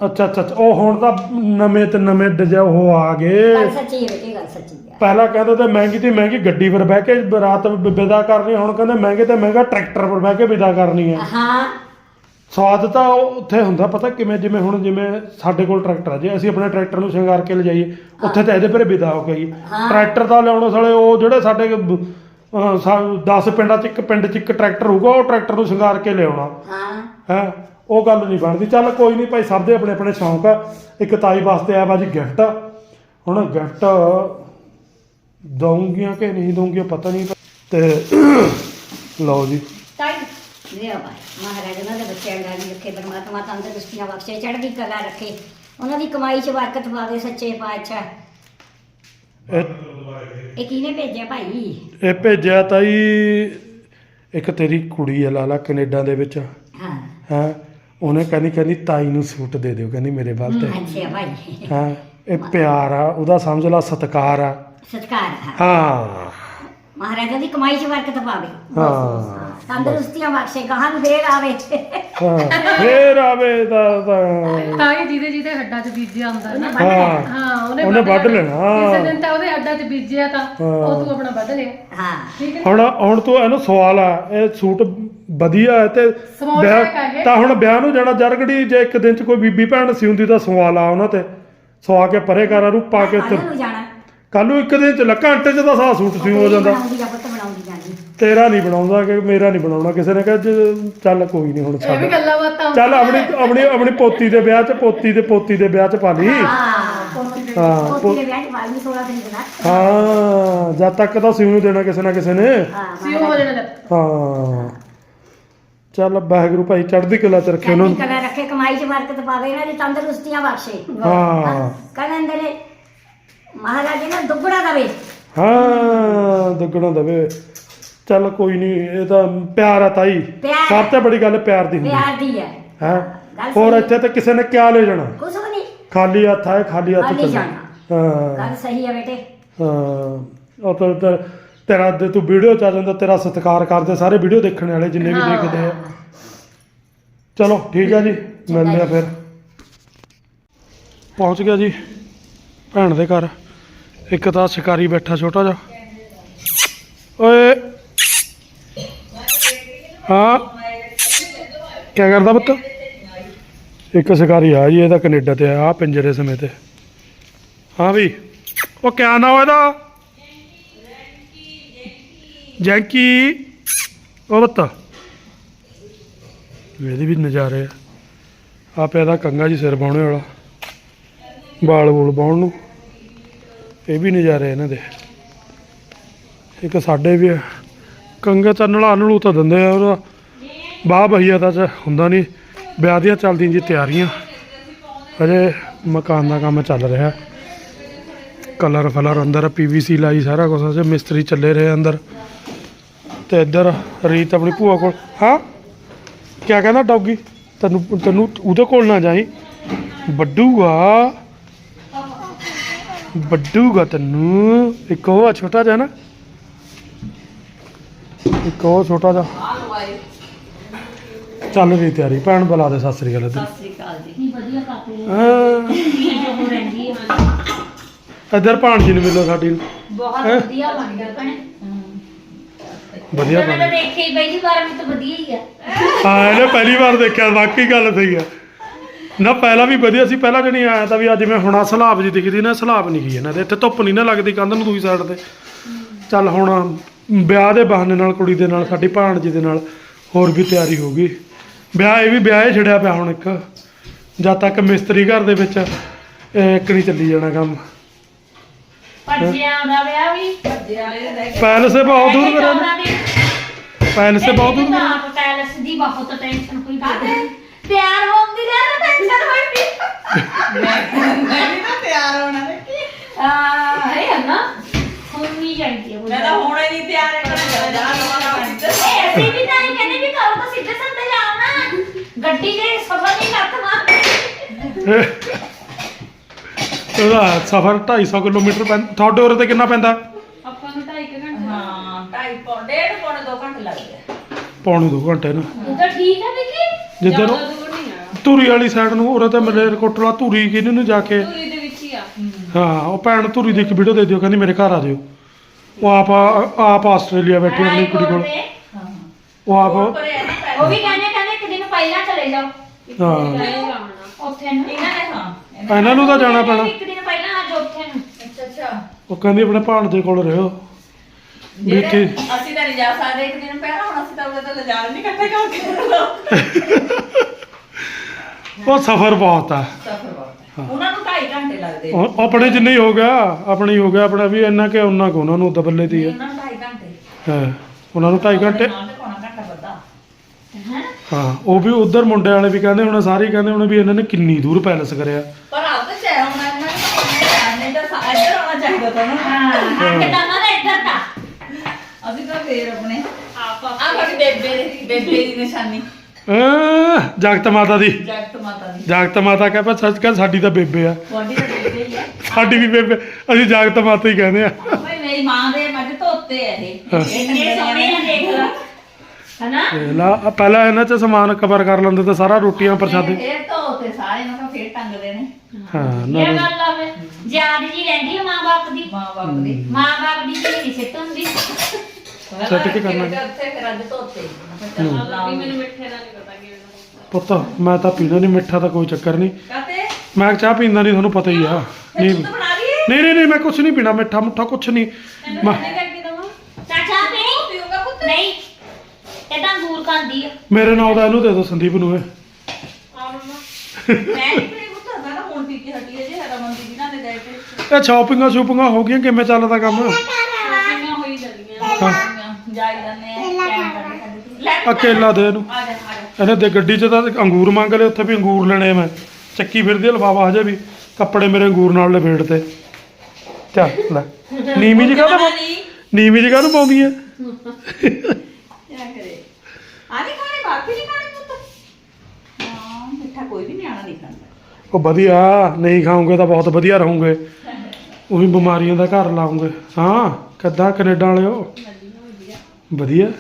ਅੱਛਾ ਅੱਛਾ ਅੱਛਾ, ਉਹ ਹੁਣ ਤਾਂ ਨਵੇਂ ਤੇ ਨਵੇਂ ਡਿਜੇ ਉਹ ਆ ਗਏ। ਗੱਲ ਸੱਚੀ ਹੈ ਬੇਟੇ ਗੱਲ ਸੱਚੀ ਹੈ। ਪਹਿਲਾਂ ਕਹਿੰਦੇ ਤੇ ਮਹਿੰਗੀ ਤੇ ਮਹਿੰਗੀ ਗੱਡੀ ਪਰ ਬਹਿ ਕੇ ਰਾਤ ਵਿਦਾ ਕਰਨੀ ਹੁਣ ਕਹਿੰਦੇ ਮਹਿੰਗੇ ਤੇ ਮਹਿੰਗਾ ਟਰੈਕਟਰ ਪਰ ਬਹਿ ਕੇ ਵਿਦਾ ਕਰਨੀ ਹੈ। ਹਾਂ। ਸਵਾਦ ਤਾਂ ਉੱਥੇ ਹੁੰਦਾ ਪਤਾ ਕਿਵੇਂ ਜਿਵੇਂ ਹੁਣ ਜਿਵੇਂ ਸਾਡੇ ਕੋਲ ਟਰੈਕਟਰ ਆ ਜੇ ਅਸੀਂ ਆਪਣੇ ਟਰੈਕਟਰ ਨੂੰ ਸ਼ਿੰਗਾਰ ਕੇ ਲਿਜਾਈਏ ਉੱਥੇ ਤਾਂ ਇਹਦੇ ਪਰ ਵਿਦਾ ਹੋ ਗਈ ਹਾਂ। ਟਰੈਕਟਰ ਤਾਂ ਲਿਆਉਣੋਂ ਸਾਲੇ ਉਹ ਜਿਹੜੇ ਸਾਡੇ 10 ਪਿੰਡਾਂ 'ਚ ਇੱਕ ਪਿੰਡ 'ਚ ਇੱਕ ਟਰੈਕਟਰ ਹੋਊਗਾ ਉਹ ਟਰੈਕਟਰ ਨੂੰ ਸ਼ਿੰਗਾਰ ਕੇ ਲਿਆਉਣਾ। ਹਾਂ। ਹੈ? ਉਹ ਗੱਲ ਨਹੀਂ ਬਣਦੀ। ਚੱਲ ਕੋਈ ਨਹੀਂ ਭਾਈ ਸਭ ਦੇ ਆਪਣੇ ਆਪਣੇ ਸ਼ੌਂਕ ਆ। ਇੱਕ ਤਾਈ ਵਾਸਤੇ ਆ ਬਾਜੀ ਗਿਫਟ ਹੁਣ ਗਿਫਟ ਦਊਂਗੀਆਂ ਕਿ ਨਹੀਂ ਦਊਂਗੀਆਂ ਪਤਾ ਨਹੀਂ। ਤੇ ਲਓ ਜੀ। ਤਾਈ ਲਿਆ ਭਾਈ ਮਹਾਰਾਜ ਉਹਨਾਂ ਦੇ ਬੱਚਿਆਂ ਦਾ ਵੀ ਰੱਖੇ ਪਰਮਾਤਮਾ ਤੰਦਰੁਸਤੀਆਂ ਬਖਸ਼ੇ ਚੜ੍ਹਦੀ ਕਲਾ ਰੱਖੇ। ਉਹਨਾਂ ਦੀ ਕਮਾਈ 'ਚ ਬਰਕਤ ਪਾਵੇ ਸੱਚੇ ਪਾਤਸ਼ਾਹ। ਇਹ ਇਹ ਕਿਹਨੇ ਭੇਜਿਆ ਭਾਈ? ਇਹ ਭੇਜਿਆ ਤਾਈ ਇੱਕ ਤੇਰੀ ਕੁੜੀ ਆ ਲਾਲਾ ਕੈਨੇਡਾ ਦੇ ਵਿੱਚ। ਹਾਂ। ਹੈ? ਉਹਨੇ ਕਹਿੰਦੀ ਕਹਿੰਦੀ ਤਾਈ ਨੂੰ ਸੂਟ ਦੇ ਦਿਓ ਕਹਿੰਦੀ ਮੇਰੇ ਵੱਲ ਤੇ। ਅੱਛਾ ਭਾਈ। ਹਾਂ? ਇਹ ਪਿਆਰ ਆ ਉਹਦਾ ਸਮਝ ਲਾ ਸਤਿਕਾਰ ਆ। ਸਤਕਾਰ ਹੈ ਹਾਂ। ਮਹਾਰਾਜਾ ਦੀ ਕਮਾਈ 'ਚ ਬਰਕਤ ਪਾਵੇ। ਹਾਂ। ਤੰਦਰੁਸਤੀਆਂ ਬਖਸ਼ੇ ਗਾਹਾਂ ਨੂੰ ਦੇਰ ਆਵੇ। ਹਾਂ ਫੇਰ ਆਵੇ ਤਾਂ ਤਾਂ- ਤਾਂ ਹੀ ਜਿਹਦੇ ਜਿਹਦੇ ਹੱਡਾਂ 'ਚ ਬੀਜਿਆ ਹੁੰਦਾ ਨਾ। ਹਾਂ। ਹਾਂ ਉਹਨੇ ਉਹਨੇ ਵੱਢ ਲੈਣਾ, ਹਾਂ। ਕਿਸੇ ਦਿਨ ਤਾਂ ਉਹਦੇ ਹੱਡਾਂ 'ਚ ਬੀਜਿਆ ਤਾਂ ਉਹ ਤੂੰ ਆਪਣਾ ਵੱਢ ਲਿਆ ਹਾਂ। ਠੀਕ ਹੈ ਹੁਣ ਹੁਣ ਤੋਂ ਇਹਨੂੰ ਸਵਾਲ ਆ ਇਹ ਸੂਟ ਵਧੀਆ ਹੈ ਤੇ Small ਵਿਆਹ- pack ਆ ਇਹ। ਤਾਂ ਹੁਣ ਵਿਆਹ ਨੂੰ ਜਾਣਾ ਜਰਗੜੀ ਜੇ ਇੱਕ ਦਿਨ ਚ ਕੋਈ ਬੀਬੀ ਭੈਣ ਸੀ ਹੁੰਦੀ ਤਾਂ ਸਵਾਲ ਆ ਉਹਨਾਂ ਤੇ। ਸਵਾ ਕੇ ਪਰੇ ਕਰਾਂ ਨੂੰ ਪਾ ਕੇ ਨੂੰ ਜਾਣਾ ਕੱਲ ਨੂੰ ਇੱਕ ਦਿਨ ਚ ਲ- ਘੰਟੇ ਚ ਤਾਂ ਸਾਰਾ ਸੂਟ ਸਿਉਂ ਹੋ ਜਾਂਦਾ। ਬਣਾਉਂਦੀ ਆ ਪੁੱਤ ਬਣਾਉਂਦੀ ਜਾਂਦੀ ਤੇਰਾ ਨਹੀਂ ਬਣਾਉਂਦਾ ਕਿ ਮੇਰਾ ਨਹੀਂ ਬਣਾਉਣਾ। ਕਿਸੇ ਨੇ ਕਿਹਾ ਜੀ, ਚੱਲ ਕੋਈ ਨਹੀਂ ਹੁਣ ਇਹ ਵੀ ਛੱਡ। ਗੱਲਾਂ ਬਾਤਾਂ ਚੱਲ ਆਪਣੀ ਆਪਣੀ ਆਪਣੀ ਪੋਤੀ ਦੇ ਵਿਆਹ ਚ ਪੋਤੀ ਦੇ ਪੋਤੀ ਦੇ ਵਿਆਹ ਚ ਪਾ ਲਈ। ਹਾਂ ਹਾਂ, ਪੋਤੀ ਦੇ ਵਿਆਹ 'ਚ ਵਾਲੀ 16 ਦਿਨ ਦਾ ਹਾਂ ਜਦ ਤੱਕ ਤਾਂ ਸਿਉਂ ਦੇਣਾ ਕਿਸੇ ਨਾ ਕਿਸੇ ਨੇ। ਹਾਂ ਸਿਓ ਹੋ ਜਾਣਾ ਜਦ ਹਾਂ। ਚੱਲ ਵਾਹਿਗੁਰੂ ਭਾਈ ਚੜ੍ਹਦੀ ਕਲਾ ਚ ਰੱਖੇ ਉਹਨਾਂ ਨੂੰ। ਕਲਾ ਰੱਖੇ ਕਮਾਈ 'ਚ ਬਰਕਤ ਪਾਵੇ ਇਹਨਾਂ ਦੀ ਤੰਦਰੁਸਤੀਆਂ ਬਖਸ਼ੇ। ਹਾਂ। ਕਹਿੰਦੇ ਨੇ ਮਹਾਰਾਜ ਇਹਨਾਂ ਨੂੰ ਦੁੱਗਣਾ ਦਵੇ। ਹਾਂ ਦੁੱਗਣਾ ਦਵੇ। ਚੱਲ ਕੋਈ ਨਹੀਂ ਇਹ ਤਾਂ ਪਿਆਰ ਆ ਤਾਈ। ਪਿਆਰ। ਸਭ ਤੋਂ ਬੜੀ ਗੱਲ ਪਿਆਰ ਦੀ ਹੁੰਦੀ ਪਿਆਰ ਦੀ ਹੈ। ਹੈ? ਗੱਲ ਹੋਰ। ਇੱਥੇ ਤਾਂ ਕਿਸੇ ਨੇ ਕਿਆ ਲੈ ਜਾਣਾ? ਕੁਛ ਵੀ ਨਹੀਂ। ਖਾਲੀ ਹੱਥ ਆਏ ਖਾਲੀ ਹੱਥ ਖਾਲੀ ਚੱਲੇ। ਜਾਣਾ। ਹਾਂ। ਗੱਲ ਸਹੀ ਹੈ ਬੇਟੇ। ਹਾਂ। ਉਹ ਤਾਂ ਤਾਂ ਤੇਰਾ ਤੇ ਤੂੰ ਵੀਡੀਓ ਚੱਲ ਜਾਂਦਾ ਤੇਰਾ ਸਤਿਕਾਰ ਕਰਦੇ ਸਾਰੇ ਵੀਡੀਓ ਦੇਖਣ ਵਾਲੇ ਜਿੰਨੇ ਵੀ ਹਾਂ। ਦੇਖਦੇ ਆ। ਚਲੋ ਠੀਕ ਆ ਜੀ। ਮਿਲਦੇ ਆ ਫਿਰ। ਪਹੁੰਚ ਗਿਆ ਜੀ ਭੈਣ ਦੇ ਘਰ। ਇੱਕ ਤਾਂ ਸ਼ਿਕਾਰੀ ਬੈਠਾ ਛੋਟਾ ਜਿਹਾ। ਓਏ। ਹਾਂ। ਕੀ ਕਰਦਾ ਪੁੱਤ? ਇੱਕ ਸ਼ਿਕਾਰੀ ਆ ਜੀ ਇਹਦਾ ਕੈਨੇਡਾ ਤੇ ਆ ਪਿੰਜਰੇ 'ਤੇ। ਹਾਂ ਵੀ। ਉਹ ਕਿਆ ਨਾਮ ਇਹਦਾ? ਜੈਂਕੀ। ਉਹ ਬੱਤਾ ਇਹਦੇ ਵੀ ਨਜ਼ਾਰੇ ਆ। ਆਪੇ ਇਹਦਾ ਕੰਗਾ ਜੀ ਸਿਰ ਬਾਉਣੇ ਵਾਲਾ। ਬਾਲ ਬੂਲ ਬਾਉਣ ਨੂੰ। ਇਹ ਵੀ ਨਜ਼ਾਰੇ ਇਹਨਾਂ ਦੇ। ਇੱਕ ਸਾਡੇ ਵੀ ਆ। ਕੰਗੇ ਤਾਂ ਨਲਾ ਨਲੂ ਤਾਂ ਦਿੰਦੇ ਆ, ਉਹਦਾ ਬਾਹ ਬਹੀਆ ਤਾਂ ਹੁੰਦਾ ਨਹੀਂ। ਵਿਆਹ ਦੀਆਂ ਚੱਲਦੀਆਂ ਜੀ ਤਿਆਰੀਆਂ। ਅਜੇ ਮਕਾਨ ਦਾ ਕੰਮ ਚੱਲ ਰਿਹਾ। ਕਲਰ ਫਲਰ ਅੰਦਰ ਪੀਵੀਸੀ ਲਾਈ ਸਾਰਾ ਕੁਝ ਅਜੇ ਮਿਸਤਰੀ ਚੱਲੇ ਰਹੇ ਅੰਦਰ। ਤੇ ਇੱਧਰ ਰੀਤ ਆਪਣੀ ਭੂਆ ਕੋਲ, ਹਾਂ? ਕਿਆ ਕਹਿੰਦਾ ਡੌਗੀ? ਤੈਨੂੰ ਤੈਨੂੰ ਉਹਦੇ ਕੋਲ ਨਾ ਜਾਈ। ਵੱਡੂਗਾ ਵੱਡੂਗਾ ਤੈਨੂੰ। ਇੱਕ ਉਹ ਆ ਛੋਟਾ ਜਿਹਾ ਨਾ। ਇੱਕ ਉਹ ਛੋਟਾ ਜਿਹਾ। ਚੱਲ ਰਹੀ ਤਿਆਰੀ। ਭੈਣ ਬੁਲਾ ਦੇ ਸਤਿ ਸ੍ਰੀ ਅਕਾਲ ਇੱਧਰ ਨਹੀਂ ਵਧੀਆ ਕਾਪੀ ਹਾਂ, ਜੋ ਰਹਿੰਦੀ ਹੈ। ਇੱਧਰ ਭਾਣਜੀ ਨੂੰ ਮਿਲੋ ਸਾਡੀ ਨੂੰ। ਬਹੁਤ ਹੈਂ? ਵਧੀਆ ਬਣ ਗਿਆ ਭੈਣੇ। ਵਧੀਆ ਮੈਂ ਬਣ ਤਾਂ ਦੇਖਿਆ ਹੀ ਪਹਿਲੀ ਵਾਰ ਮੈਂ ਤਾਂ ਵਧੀਆ ਹੀ ਆ। ਹਾਂ ਇਹਨੇ ਪਹਿਲੀ ਵਾਰ ਦੇਖਿਆ ਵਾਕਈ ਗੱਲ ਸਹੀ ਹੈ ਨਾ ਪਹਿਲਾਂ ਵੀ ਵਧੀਆ ਸੀ ਪਹਿਲਾਂ ਜਣੀ ਆਇਆ ਤਾਂ ਵੀ ਅੱਜ ਮੈਂ ਹੁਣ ਸਲਾਬ ਜੀ ਦਿਖਦੀ ਨਾ ਸਲਾਬ ਨਹੀਂ ਗਈ ਇਹਨਾਂ ਦੇ। ਇੱਥੇ ਧੁੱਪ ਨਹੀਂ ਨਾ ਲੱਗਦੀ ਕੰਧ ਨੂੰ ਦੂਜੀ ਸਾਈਡ ਤੇ। ਚੱਲ ਹੁਣ ਵਿਆਹ ਦੇ ਬਹਾਨੇ ਨਾਲ ਕੁੜੀ ਦੇ ਨਾਲ ਸਾਡੀ ਭਾਣਜੀ ਦੇ ਨਾਲ ਹੋਰ ਵੀ ਤਿਆਰੀ ਹੋ ਗਈ। ਵਿਆਹ ਇਹ ਵੀ ਵਿਆਹ ਹੀ ਛੜਿਆ ਪਿਆ ਹੁਣ ਇੱਕ। ਜਦ ਤੱਕ ਮਿਸਤਰੀ ਘਰ ਦੇ ਵਿੱਚ ਇੱਕ ਨਹੀਂ ਚੱਲੀ ਜਾਣਾ ਕੰਮ। ਭੱਜਿਆ ਆਉਂਦਾ ਵਿਆਹ ਵੀ। ਪੈਲਸ ਸੇ ਬਹੁਤ ਦੂਰ ਮੇਰਾ ਚੌਦਾਂ ਦਿਨ। ਪੈਲਸ ਸੇ ਬਹੁਤ ਦੂਰ ਆਪ ਪੈਲਸ ਦੀ ਬਹੁਤ ਟੈਨਸ਼ਨ ਹੋਈ ਕਾਹਦੇ? ਤਿਆਰ ਹੋਣ ਦੀ ਨਾ ਟੈਨਸ਼ਨ ਹੋਈ ਪਈ ਨਹੀਂ ਨਾ ਤਿਆਰ ਹੋਣਾ ਨੇ ਆ ਹੈ ਨਾ ਹੋਣੀ ਚਾਹੀਦੀ ਹੈ ਮੈਂ ਤਾਂ ਹੁਣੇ ਨਹੀਂ ਤਿਆਰ ਕਰਨਾ ਚਾਹੀਦਾ ਨਾ ਇਹ ਅਸੀਂ ਵੀ ਤਾਂ ਇਹ ਕਹਿੰਦੇ ਵੀ ਕਰੋ ਤਾਂ ਸਿੱਧੇ ਸੰਦੇ ਜਾਓ ਨਾ ਗੱਡੀ ਦੇ ਸਫਰ ਨਹੀਂ ਕਰਨਾ। ਉਹਦਾ ਸਫ਼ਰ 250 ਕਿਲੋਮੀਟਰ ਪੈਂਦਾ ਤੁਹਾਡੇ ਉਰੇ ਤੇ ਕਿੰਨਾ ਪੈਂਦਾ? ਆਪਾਂ ਨੂੰ ਢਾਈ ਕੁ ਘੰਟੇ ਹਾਂ ਢਾਈ ਪੌ ਡੇਢ ਪੌਣੇ 2 ਘੰਟੇ ਲੱਗਦੇ ਪੌਣੇ 2 ਘੰਟੇ ਨਾ। ਉਹ ਤਾਂ ਠੀਕ ਹੈ ਵਿੱਕੀ? ਜਿੱਧਰ ਧੂਰੀ ਵਾਲੀ ਸਾਈਡ ਨੂੰ ਉਰੇ ਤੇ ਮਲੇਰਕੋਟਲਾ ਧੂਰੀ ਕਿਹਨੂੰ ਨੂੰ ਜਾ ਕੇ। ਪੂਰੀ ਦੇ ਵਿੱਚ ਹੀ ਆ। ਹਾਂ ਉਹ ਭੈਣ ਧੂਰੀ ਦੀ ਇੱਕ ਵੀਡੀਓ ਦੇ ਦਿਓ ਕਹਿੰਦੀ ਮੇਰੇ ਘਰ ਆ ਜਿਓ। ਉਹ ਆਪ ਆਪ ਆਸਟ੍ਰੇਲੀਆ ਬੈਠੀ ਆਪਣੀ ਕੁੜੀ ਕੋਲ। ਉਹ ਆਪ ਉਹ ਵੀ ਕਹਿੰਦੇ ਕਹਿੰਦੇ ਇੱਕ ਦਿਨ ਪਹਿਲਾਂ ਚਲੇ ਜਾਓ। ਹਾਂ। ਉੱਥੇ ਨੂੰ। ਇਹਨਾਂ ਨੇ ਹਾਂ। ਇਹਨਾਂ ਨੂੰ ਤਾਂ ਜਾਣਾ ਪੈਣਾ। ਇੱਕ ਦਿਨ ਪਹਿਲਾਂ ਆ ਜਾਓ ਉੱਥੇ ਨੂੰ। ਅੱਛਾ ਅੱਛਾ। ਉਹ ਕਹਿੰਦੀ ਆਪਣੇ ਭਾਣਜੇ ਕੋਲ ਰਹੋ। ਵੀ ਜਿਹੜੇ ਅਸੀਂ ਤਾਂ ਨਹੀਂ ਜਾ ਸਕਦੇ ਇੱਕ ਦਿਨ ਪਹਿਲਾਂ ਹੁਣ ਅਸੀਂ ਤਾਂ ਉਹਦੇ ਤੋਂ ਲਿਜਾ ਨਹੀਂ ਇਕੱਠੇ ਕਰਕੇ। ਉਹ ਸਫ਼ਰ ਬਹੁਤ ਆ। ਸਫਰ ਬਹੁਤ ਹੈ। ਉਹਨਾਂ ਨੂੰ 2.5 ਘੰਟੇ ਲੱਗਦੇ ਆ। ਉਹ ਆਪਣੇ ਜਿੰਨੇ ਹੀ ਹੋ ਗਿਆ ਆਪਣਾ ਹੀ ਹੋ ਗਿਆ ਆਪਣਾ ਵੀ ਇੰਨਾ ਕਿ ਉਹਨਾਂ ਕੋ ਉਹਨਾਂ ਨੂੰ ਦਬੱਲੇ ਦੀ ਹੈ। ਉਹਨਾਂ ਨੂੰ 2.5 ਘੰਟੇ। ਹਾਂ ਉਹਨਾਂ ਨੂੰ 2.5 ਘੰਟੇ। ਨਾਲ ਤੇ ਪੌਣਾ ਘੰਟਾ ਵੱਧਾ। ਹਾਂ? ਉਹ ਵੀ ਉਧਰ ਮੁੰਡੇ ਵਾਲੇ ਵੀ ਕਹਿੰਦੇ ਹੁਣ ਸਾਰੇ ਹੀ ਕਹਿੰਦੇ ਹੁਣ ਵੀ ਇਹਨਾਂ ਨੇ ਕਿੰਨੀ ਦੂਰ ਪੈਲਸ ਕਰਿਆ। ਪਰ ਆਪ ਤਾਂ ਚਾਹ ਹੁਣ ਇਹਨਾਂ ਨੂੰ ਨਹੀਂ ਤਾਂ ਸਾ- ਇੱਧਰ ਆਉਣਾ ਚਾਹੀਦਾ ਤਾਂ ਨਾ। ਹਾਂ ਹੱਕ ਤਾਂ ਉਹਨਾਂ ਦਾ ਇੱਧਰ ਦਾ ਅਸੀਂ ਤਾਂ ਫੇਰ ਆਪਣੇ ਆਪ ਆ ਸਾਡੀ ਬੇਬੇ ਦੀ ਬੇਬੇ ਦੀ ਨਿਸ਼ਾਨੀ। ਅਹ, ਜਗਤ ਮਾਤਾ ਦੀ। ਜਗਤ ਮਾਤਾ ਦੀ। ਜਗਤ ਮਾਤਾ ਕਹੇ ਪਰ ਸੱਚ ਕਹ ਸਾਡੀ ਤਾਂ ਬੇਬੇ ਆ। ਤੁਹਾਡੀ ਤਾਂ ਬੇਬੇ ਹੀ ਹੈ ਸਾਡੀ ਵੀ ਬੇਬੇ ਅਸੀਂ ਜਗਤ ਮਾਤਾ ਹੀ ਕਹਿੰਦੇ ਆ। ਭਾਈ ਮੇਰੀ ਮਾਂ ਦੇ ਮੱਝ ਧੋਤੇ ਆ ਇਹ। ਇਹ ਇਹ ਸੋਹਣੇ ਆ ਦੇਖ ਲਾ। ਹਨਾ? ਇਹ ਲਾ ਆਹ ਪਹਿਲਾਂ ਇਹਨਾਂ ਚ ਸਮਾਨ ਕਵਰ ਕਰ ਲੈਂਦੇ ਤੇ ਸਾਰਾ ਰੋਟੀਆਂ ਪ੍ਰਸ਼ਾਦੇ। ਇਹ ਧੋਤੇ ਸਾਰੇ ਮੈਂ ਕਿਹਾ ਫੇਰ ਟੰਗਦੇ ਨੇ ਹਾਂ ਨਾ ਇਹ। ਗੱਲ ਯਾਦ ਜੀ ਰਹਿੰਦੀ ਆ ਮਾਂ-ਬਾਪ ਦੀ? ਮਾਂ ਬਾਪ ਦੀ। ਮਾਂ-ਬਾਪ ਦੀ ਜਿਹੜੀ ਸਿੱਟ ਹੁੰਦੀ। ਸੱਟ ਕੇ ਕਰਨਾ। ਉੱਥੇ ਫਿਰ ਅੱਜ ਧੋਤੇ ਮੈਂ ਕਿਹਾ ਚੱਲ ਲਾਓ। ਮੈਨੂੰ ਮਿੱਠੇ ਦਾ ਨਹੀਂ ਪਤਾ ਕਿਵੇਂ ਪੁੱਤ ਮੈਂ ਤਾਂ ਪੀਣਾ ਨਹੀਂ ਮਿੱਠਾ ਤਾਂ ਕੋਈ ਚੱਕਰ ਨਹੀਂ ਕਾਤੇ? ਮੈਂ ਚਾਹ ਪੀਂਦਾ ਨਹੀਂ ਤੁਹਾਨੂੰ ਪਤਾ ਹੀ ਆ। ਨਹੀਂ। ਬਣਾ ਨਹੀਂ ਨਹੀਂ ਨਹੀਂ ਮੈਂ ਕੁਝ ਨਹੀਂ ਪੀਣਾ ਮਿੱਠਾ ਮੁੱਠਾ ਕੁਝ ਨਹੀਂ ਮੈਂ ਚਾਚਾ ਪੀਣੀ ਪੀਊਗਾ ਪੁੱਤ? ਨਹੀਂ। ਇਹ ਤਾਂ ਅੰਗੂਰ ਖਾਂਦੀ ਆ। ਮੇਰੇ ਨਾਲ ਦਾ ਇਹਨੂੰ ਦੇ ਦਿਓ ਸੰਦੀਪ ਨੂੰ ਇਹ। ਮੈਂ ਨਹੀਂ ਪੀਣੀ ਪੁੱਤ ਮੈਂ ਤਾਂ ਹੁਣ ਪੀ ਕੇ ਹਟੀ ਹੈ ਜੇ ਰਮਨ ਦੀਦੀ ਨਾਲ ਦੇ ਗਏ ਤੇ ਇਹ ਸ਼ਾਪਿੰਗਾਂ ਸ਼ੂਪਿੰਗਾਂ ਹੋ ਗਈਆਂ ਕਿਵੇਂ ਚੱਲਦਾ ਕੰਮ? ਹੋਈ ਜਾਂਦੀਆਂ। ਹਾਂ। ਜਾਈ ਜਾਂਦੇ ਆ ਟਾਈਮ ਕੱਢ ਕੱਢ ਕੇ ਲੈ। ਅਕੇਲਾ ਦੇ ਇਹਨੂੰ। ਆ ਜਾ ਆ ਜਾ। ਇਹਨੇ ਦੇ ਗੱਡੀ 'ਚ ਤਾਂ ਅੰਗੂਰ ਮੰਗ ਲਏ ਉੱਥੇ ਵੀ ਅੰਗੂਰ ਲੈਣੇ ਮੈਂ। ਚੱਕੀ ਫਿਰਦੀ ਆ ਲਫਾਫਾ ਹਜੇ ਵੀ ਕੱਪੜੇ ਮੇਰੇ ਅੰਗੂਰ ਨਾਲ ਲਪੇਟ ਤੇ। ਚੱਲ ਲੈ। ਨੀਵੀਂ ਜੀ ਕਾਹਦਾ ਨੀਵੀਂ ਜੀ ਕਾਹਨੂੰ ਪਾਉਂਦੀ ਆ? ਕੀ ਕਰੇ? ਆ ਨਹੀਂ ਖਾਣੇ ਬਾਕੀ ਨਹੀਂ ਖਾਣੇ ਪੁੱਤ? ਹਾਂ ਮਿੱਠਾ ਕੋਈ ਵੀ ਨਿਆਣਾ ਨਹੀਂ ਖਾਂਦਾ। ਉਹ ਵਧੀਆ ਨਹੀਂ ਖਾਓਗੇ ਤਾਂ ਬਹੁਤ ਵਧੀਆ ਰਹੋਗੇ। ਉਹੀ ਬਿਮਾਰੀਆਂ ਦਾ ਘਰ ਲਾਉਂਗੇ ਹਾਂ ਕਿੱਦਾਂ ਕੈਨੇਡਾ ਵਾਲਿਓ? ਵਧੀਆ?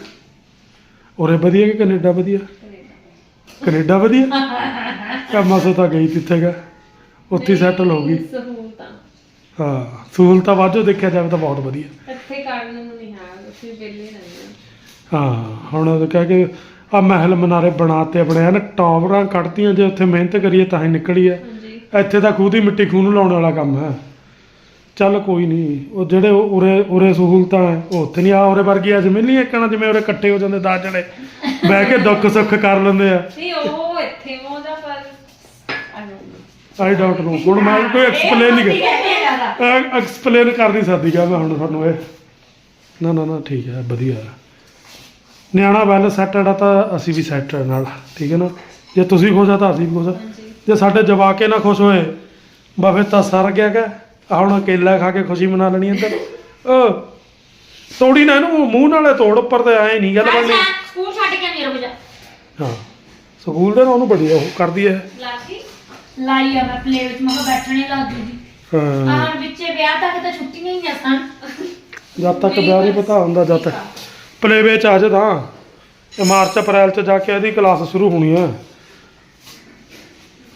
ਉਰੇ ਵਧੀਆ ਕਿ ਕੈਨੇਡਾ ਵਧੀਆ? ਕੈਨੇਡਾ ਵਧੀਆ? ਕੰਮ ਸੋ ਤਾਂ ਗਈ ਤਿੱਥੇ ਗਾ। ਉੱਥੇ ਸੈਟਲ ਹੋ ਗਈ। ਸਹੂਲਤਾਂ। ਹਾਂ ਸਹੂਲਤਾਂ ਵਾਜੋ ਦੇਖਿਆ ਜਾਵੇ ਤਾਂ ਬਹੁਤ ਵਧੀਆ। ਇੱਥੇ ਕਾਰਨ ਨੂੰ ਨਹੀਂ ਹੈ ਅਸੀਂ ਵਿਹਲੇ ਹਾਂ। ਹੁਣ ਕਹਿ ਕੇ ਆ ਮਹਿਲ ਮਨਾਰੇ ਬਣਾਤੇ ਆਪਣੇ ਹਨ ਟੌਵਰਾਂ ਕੱਢਤੀਆਂ ਜੇ ਉੱਥੇ ਮਿਹਨਤ ਕਰੀਏ ਤਾਂ ਹੀ ਨਿਕਲੀ ਆ। ਇੱਥੇ ਤਾਂ ਖੂਦ ਹੀ ਮਿੱਟੀ ਖੂਹ ਨੂੰ ਲਾਉਣ ਵਾਲਾ ਕੰਮ ਹੈ। ਚੱਲ ਕੋਈ ਨਹੀਂ ਉਹ ਜਿਹੜੇ ਉਹ ਉਰੇ ਉਰੇ ਸਹੂਲਤਾਂ ਹੈ ਉਹ ਉੱਥੇ ਨਹੀਂ ਆ ਉਰੇ ਵਰਗੀ ਅੱਜ ਮਿਲਣੀ ਇੱਕਣਾ ਜਿਵੇਂ ਉਰੇ ਇਕੱਠੇ ਹੋ ਜਾਂਦੇ ਦਸ ਜਣੇ ਬਹਿ ਕੇ ਦੁੱਖ ਸੁੱਖ ਕਰ ਲੈਂਦੇ ਆ। ਨਹੀਂ ਉਹ ਇੱਥੇ ਮੋਦਾ ਪਰ ਆਈ ਡੋਂਟ ਨੋ ਹੁਣ ਮੈਂ ਕੋਈ ਐਕਸਪਲੇਨ ਨਹੀਂ ਜ਼ਿਆਦਾ। ਐਕਸਪਲੇਨ ਕਰ ਨਹੀਂ ਸਕਦੀ ਗਾ ਮੈਂ ਹੁਣ ਤੁਹਾਨੂੰ ਇਹ। ਨਾ ਨਾ ਨਾ ਠੀਕ ਹੈ ਵਧੀਆ। ਨਿਆਣਾ ਵੈਲ ਸੈਟਡ ਆ ਤਾਂ ਅਸੀਂ ਵੀ ਸੈਟਡ ਨਾਲ ਠੀਕ ਹੈ ਨਾ? ਜੇ ਤੁਸੀਂ ਖੁਸ਼ ਆ ਤਾਂ ਅਸੀਂ ਵੀ ਖੁਸ਼ ਆ। ਜੇ ਸਾਡੇ ਜਵਾਕੇ ਨਾ ਖੁਸ਼ ਹੋਏ ਬਾ ਫਿਰ ਤਾਂ ਸਰ ਗਿਆ ਕਿ ਹੁਣ ਕੇਲਾ ਖਾ ਕੇ ਖੁਸ਼ੀ ਮਨਾ ਲੈਣੀ ਇੱਧਰ। ਓ ਤੋੜੀ ਨਾ ਇਹਨੂੰ ਮੂੰਹ ਨਾਲੇ ਤੋੜ ਉੱਪਰ ਤੇ ਐ ਨਹੀਂ ਗੱਲ ਬਣਨੀ। ਸਕੂਲ ਛੱਡ ਕੇ ਮੇਰੇ ਕੋਲ ਹਾਂ ਸਕੂਲ ਦੇ ਨਾਲ ਉਹਨੂੰ ਬੜੀ ਉਹ ਕਰਦੀ ਹੈ ਲਾਗੀ ਲਾਈ ਆ ਮੈਂ ਪਲੇ ਵਿੱਚ ਮੈਂ ਬੈਠਣੇ ਲੱਗ ਜੂਗੀ ਹਾਂ। ਆਹ ਵਿੱਚੇ ਵਿਆਹ ਤੱਕ ਤਾਂ ਛੁੱਟੀਆਂ ਹੀ ਆ ਸਨ। ਜਦ ਤੱਕ ਵਿਆਹ ਨਹੀਂ ਪਤਾ ਹੁੰਦਾ ਜਦ ਤੱਕ। ਪਲੇ ਵਿੱਚ ਆ ਜਾ ਤਾਂ। ਮਾਰਚ ਅਪ੍ਰੈਲ ਚ ਜਾ ਕੇ ਇਹਦੀ ਕਲਾਸ ਸ਼ੁਰੂ ਹੋਣੀ ਹੈ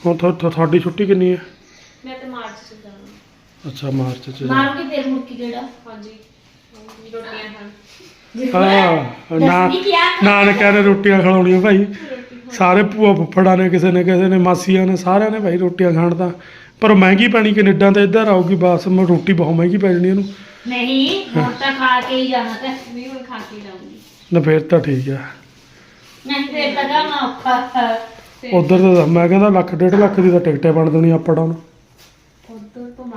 ਹੁਣ ਤੁਹਾ- ਤੁਹਾ- ਤੁਹਾਡੀ ਛੁੱਟੀ ਕਿੰਨੀ ਹੈ ਮੈਂ ਤੇ ਮਾਰਚ ਅੱਛਾ ਮਾਰਚ ਚ। ਮਾਰੂਗੀ ਫੇਰ ਮੁੜ ਕੇ ਕਿਹੜਾ? ਹਾਂਜੀ ਰੋਟੀਆਂ ਖਾਣ। ਹਾਂ ਨਾ ਨਾਨਕਿਆਂ ਨੇ ਰੋਟੀਆਂ ਖਿਲਾਉਣੀਆਂ ਭਾਈ। ਸਾਰੇ ਭੂਆ ਫੁੱਫੜਾਂ ਨੇ ਕਿਸੇ ਨੇ ਕਿਸੇ ਨੇ ਮਾਸੀਆਂ ਨੇ ਸਾਰਿਆਂ ਨੇ ਭਾਈ ਰੋਟੀਆਂ ਖਾਣ ਤਾਂ। ਪਰ ਮਹਿੰਗੀ ਪੈਣੀ ਕੈਨੇਡਾ ਤੇ ਇੱਧਰ ਆਊਗੀ ਬਸ ਮ- ਰੋਟੀ ਬਹੁਤ ਮਹਿੰਗੀ ਪੈ ਜਾਣੀ ਇਹਨੂੰ ਨਹੀਂ ਹੁਣ ਤਾਂ ਖਾ ਕੇ ਹੀ ਜਾਣਾ ਤੇ। ਨਹੀਂ ਹੁਣ ਖਾ ਕੇ ਜਾਊਂਗੀ। ਨਾ ਫੇਰ ਤਾਂ ਠੀਕ ਆ। ਨਹੀਂ ਫੇਰ ਤਾਂ ਜਾਣਾ ਔਖਾ। ਤੇ ਉਧਰ ਤਾਂ ਮੈਂ ਕਹਿੰਦਾ ਲੱਖ ਡੇਢ ਲੱਖ ਦੀ ਤਾਂ ਟਿਕਟੇ ਬਣ ਦੇਣੀ ਅਪ ਡਾਊਨ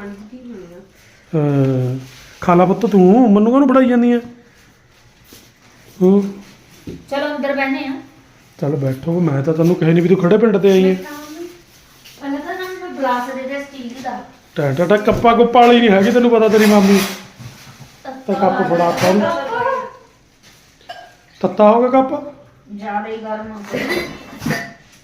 ਤੋਂ ਹੋਣੀ ਆ। ਖਾਲਾ ਪੁੱਤ ਤੂੰ ਮੈਨੂੰ ਕਾਹਨੂੰ ਪੜਾਈ ਜਾਂਦੀ ਆ ਹੂੰ। ਚਲੋ ਅੰਦਰ ਬੈਠੇ ਆ। ਚੱਲ ਬੈਠੋ ਮੈਂ ਤਾਂ ਤੈਨੂੰ ਕਹੇ ਨਹੀਂ ਵੀ ਤੂੰ ਖੜੇ ਪਿੰਡ ਤੇ ਆਈ ਹੈ ਪਹਿਲਾਂ ਤਾਂ ਨਾ ਮੈਂ ਗਲਾਸ ਦੇ ਦੇ ਸਟੀਲ ਦਾ। ਟਾ ਟਾ ਟਾ ਕੱਪਾ ਕੁੱਪਾ ਵਾਲੀ ਨਹੀਂ ਹੈਗੀ ਤੈਨੂੰ ਪਤਾ ਤੇਰੀ ਮਾਮੀ। ਤਾਂ ਕੱਪ ਫੜਾਤਾ ਉਹਨੂੰ। ਤੱਤਾ ਹੋ ਗਿਆ ਕੱਪ? ਜ਼ਿਆਦਾ ਹੀ ਗਰਮ ਹੋ ਗਿਆ।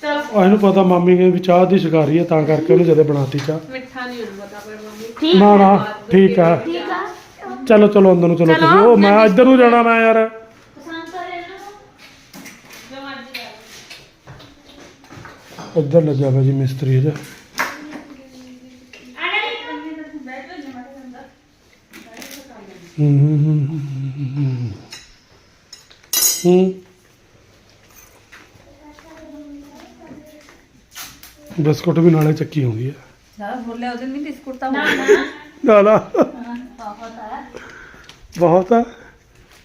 ਚਲੋ। ਆ ਇਹਨੂੰ ਪਤਾ ਮਾਮੀ ਕਹਿੰਦੀ ਵੀ ਚਾਹ ਦੀ ਸ਼ਿਕਾਰੀ ਹੈ ਤਾਂ ਕਰਕੇ ਉਹਨੂੰ ਜਦੇ ਬਣਾਤੀ ਚਾਹ। ਮਿੱਠਾ ਨਹੀਂ ਉਹਨੂੰ ਪਤਾ ਪਰ ਮੰਮੀ। ਠੀਕ ਨਾ ਨਾ ਠੀਕ ਆ। ਠੀਕ ਆ। ਚਲੋ ਚਲੋ ਅੰਦਰ ਨੂੰ ਚਲੋ ਚਲੋ, ਤੁਸੀਂ ਉਹ ਮੈਂ ਇੱਧਰ ਨੂੰ ਜਾਣਾ ਮੈਂ ਯਾਰ। ਪਸੰਦ ਤਾਂ ਲੈਣਾ। ਜੋ ਮਰਜ਼ੀ ਕਰ ਇੱਧਰ ਲੱਗਿਆ ਵਾ ਜੀ ਮਿਸਤਰੀ ਇਹਦਾ ਹੂੰ ਹੂੰ ਹੂੰ ਹੂੰ, ਹੂੰ, ਹੂੰ। ਹੂੰ। ਬਿਸਕੁਟ ਵੀ ਨਾਲੇ ਚੱਕੀ ਹੁੰਦੀ ਹੈ। ਸਾਰਾ ਬੋਲਿਆ ਉਹਦੇ ਵੀ ਬਿਸਕੁਟ ਤਾਂ ਨਾ ਨਾ। ਨਾ ਨਾ। ਬਹੁਤ ਆ ਬਹੁਤ ਆ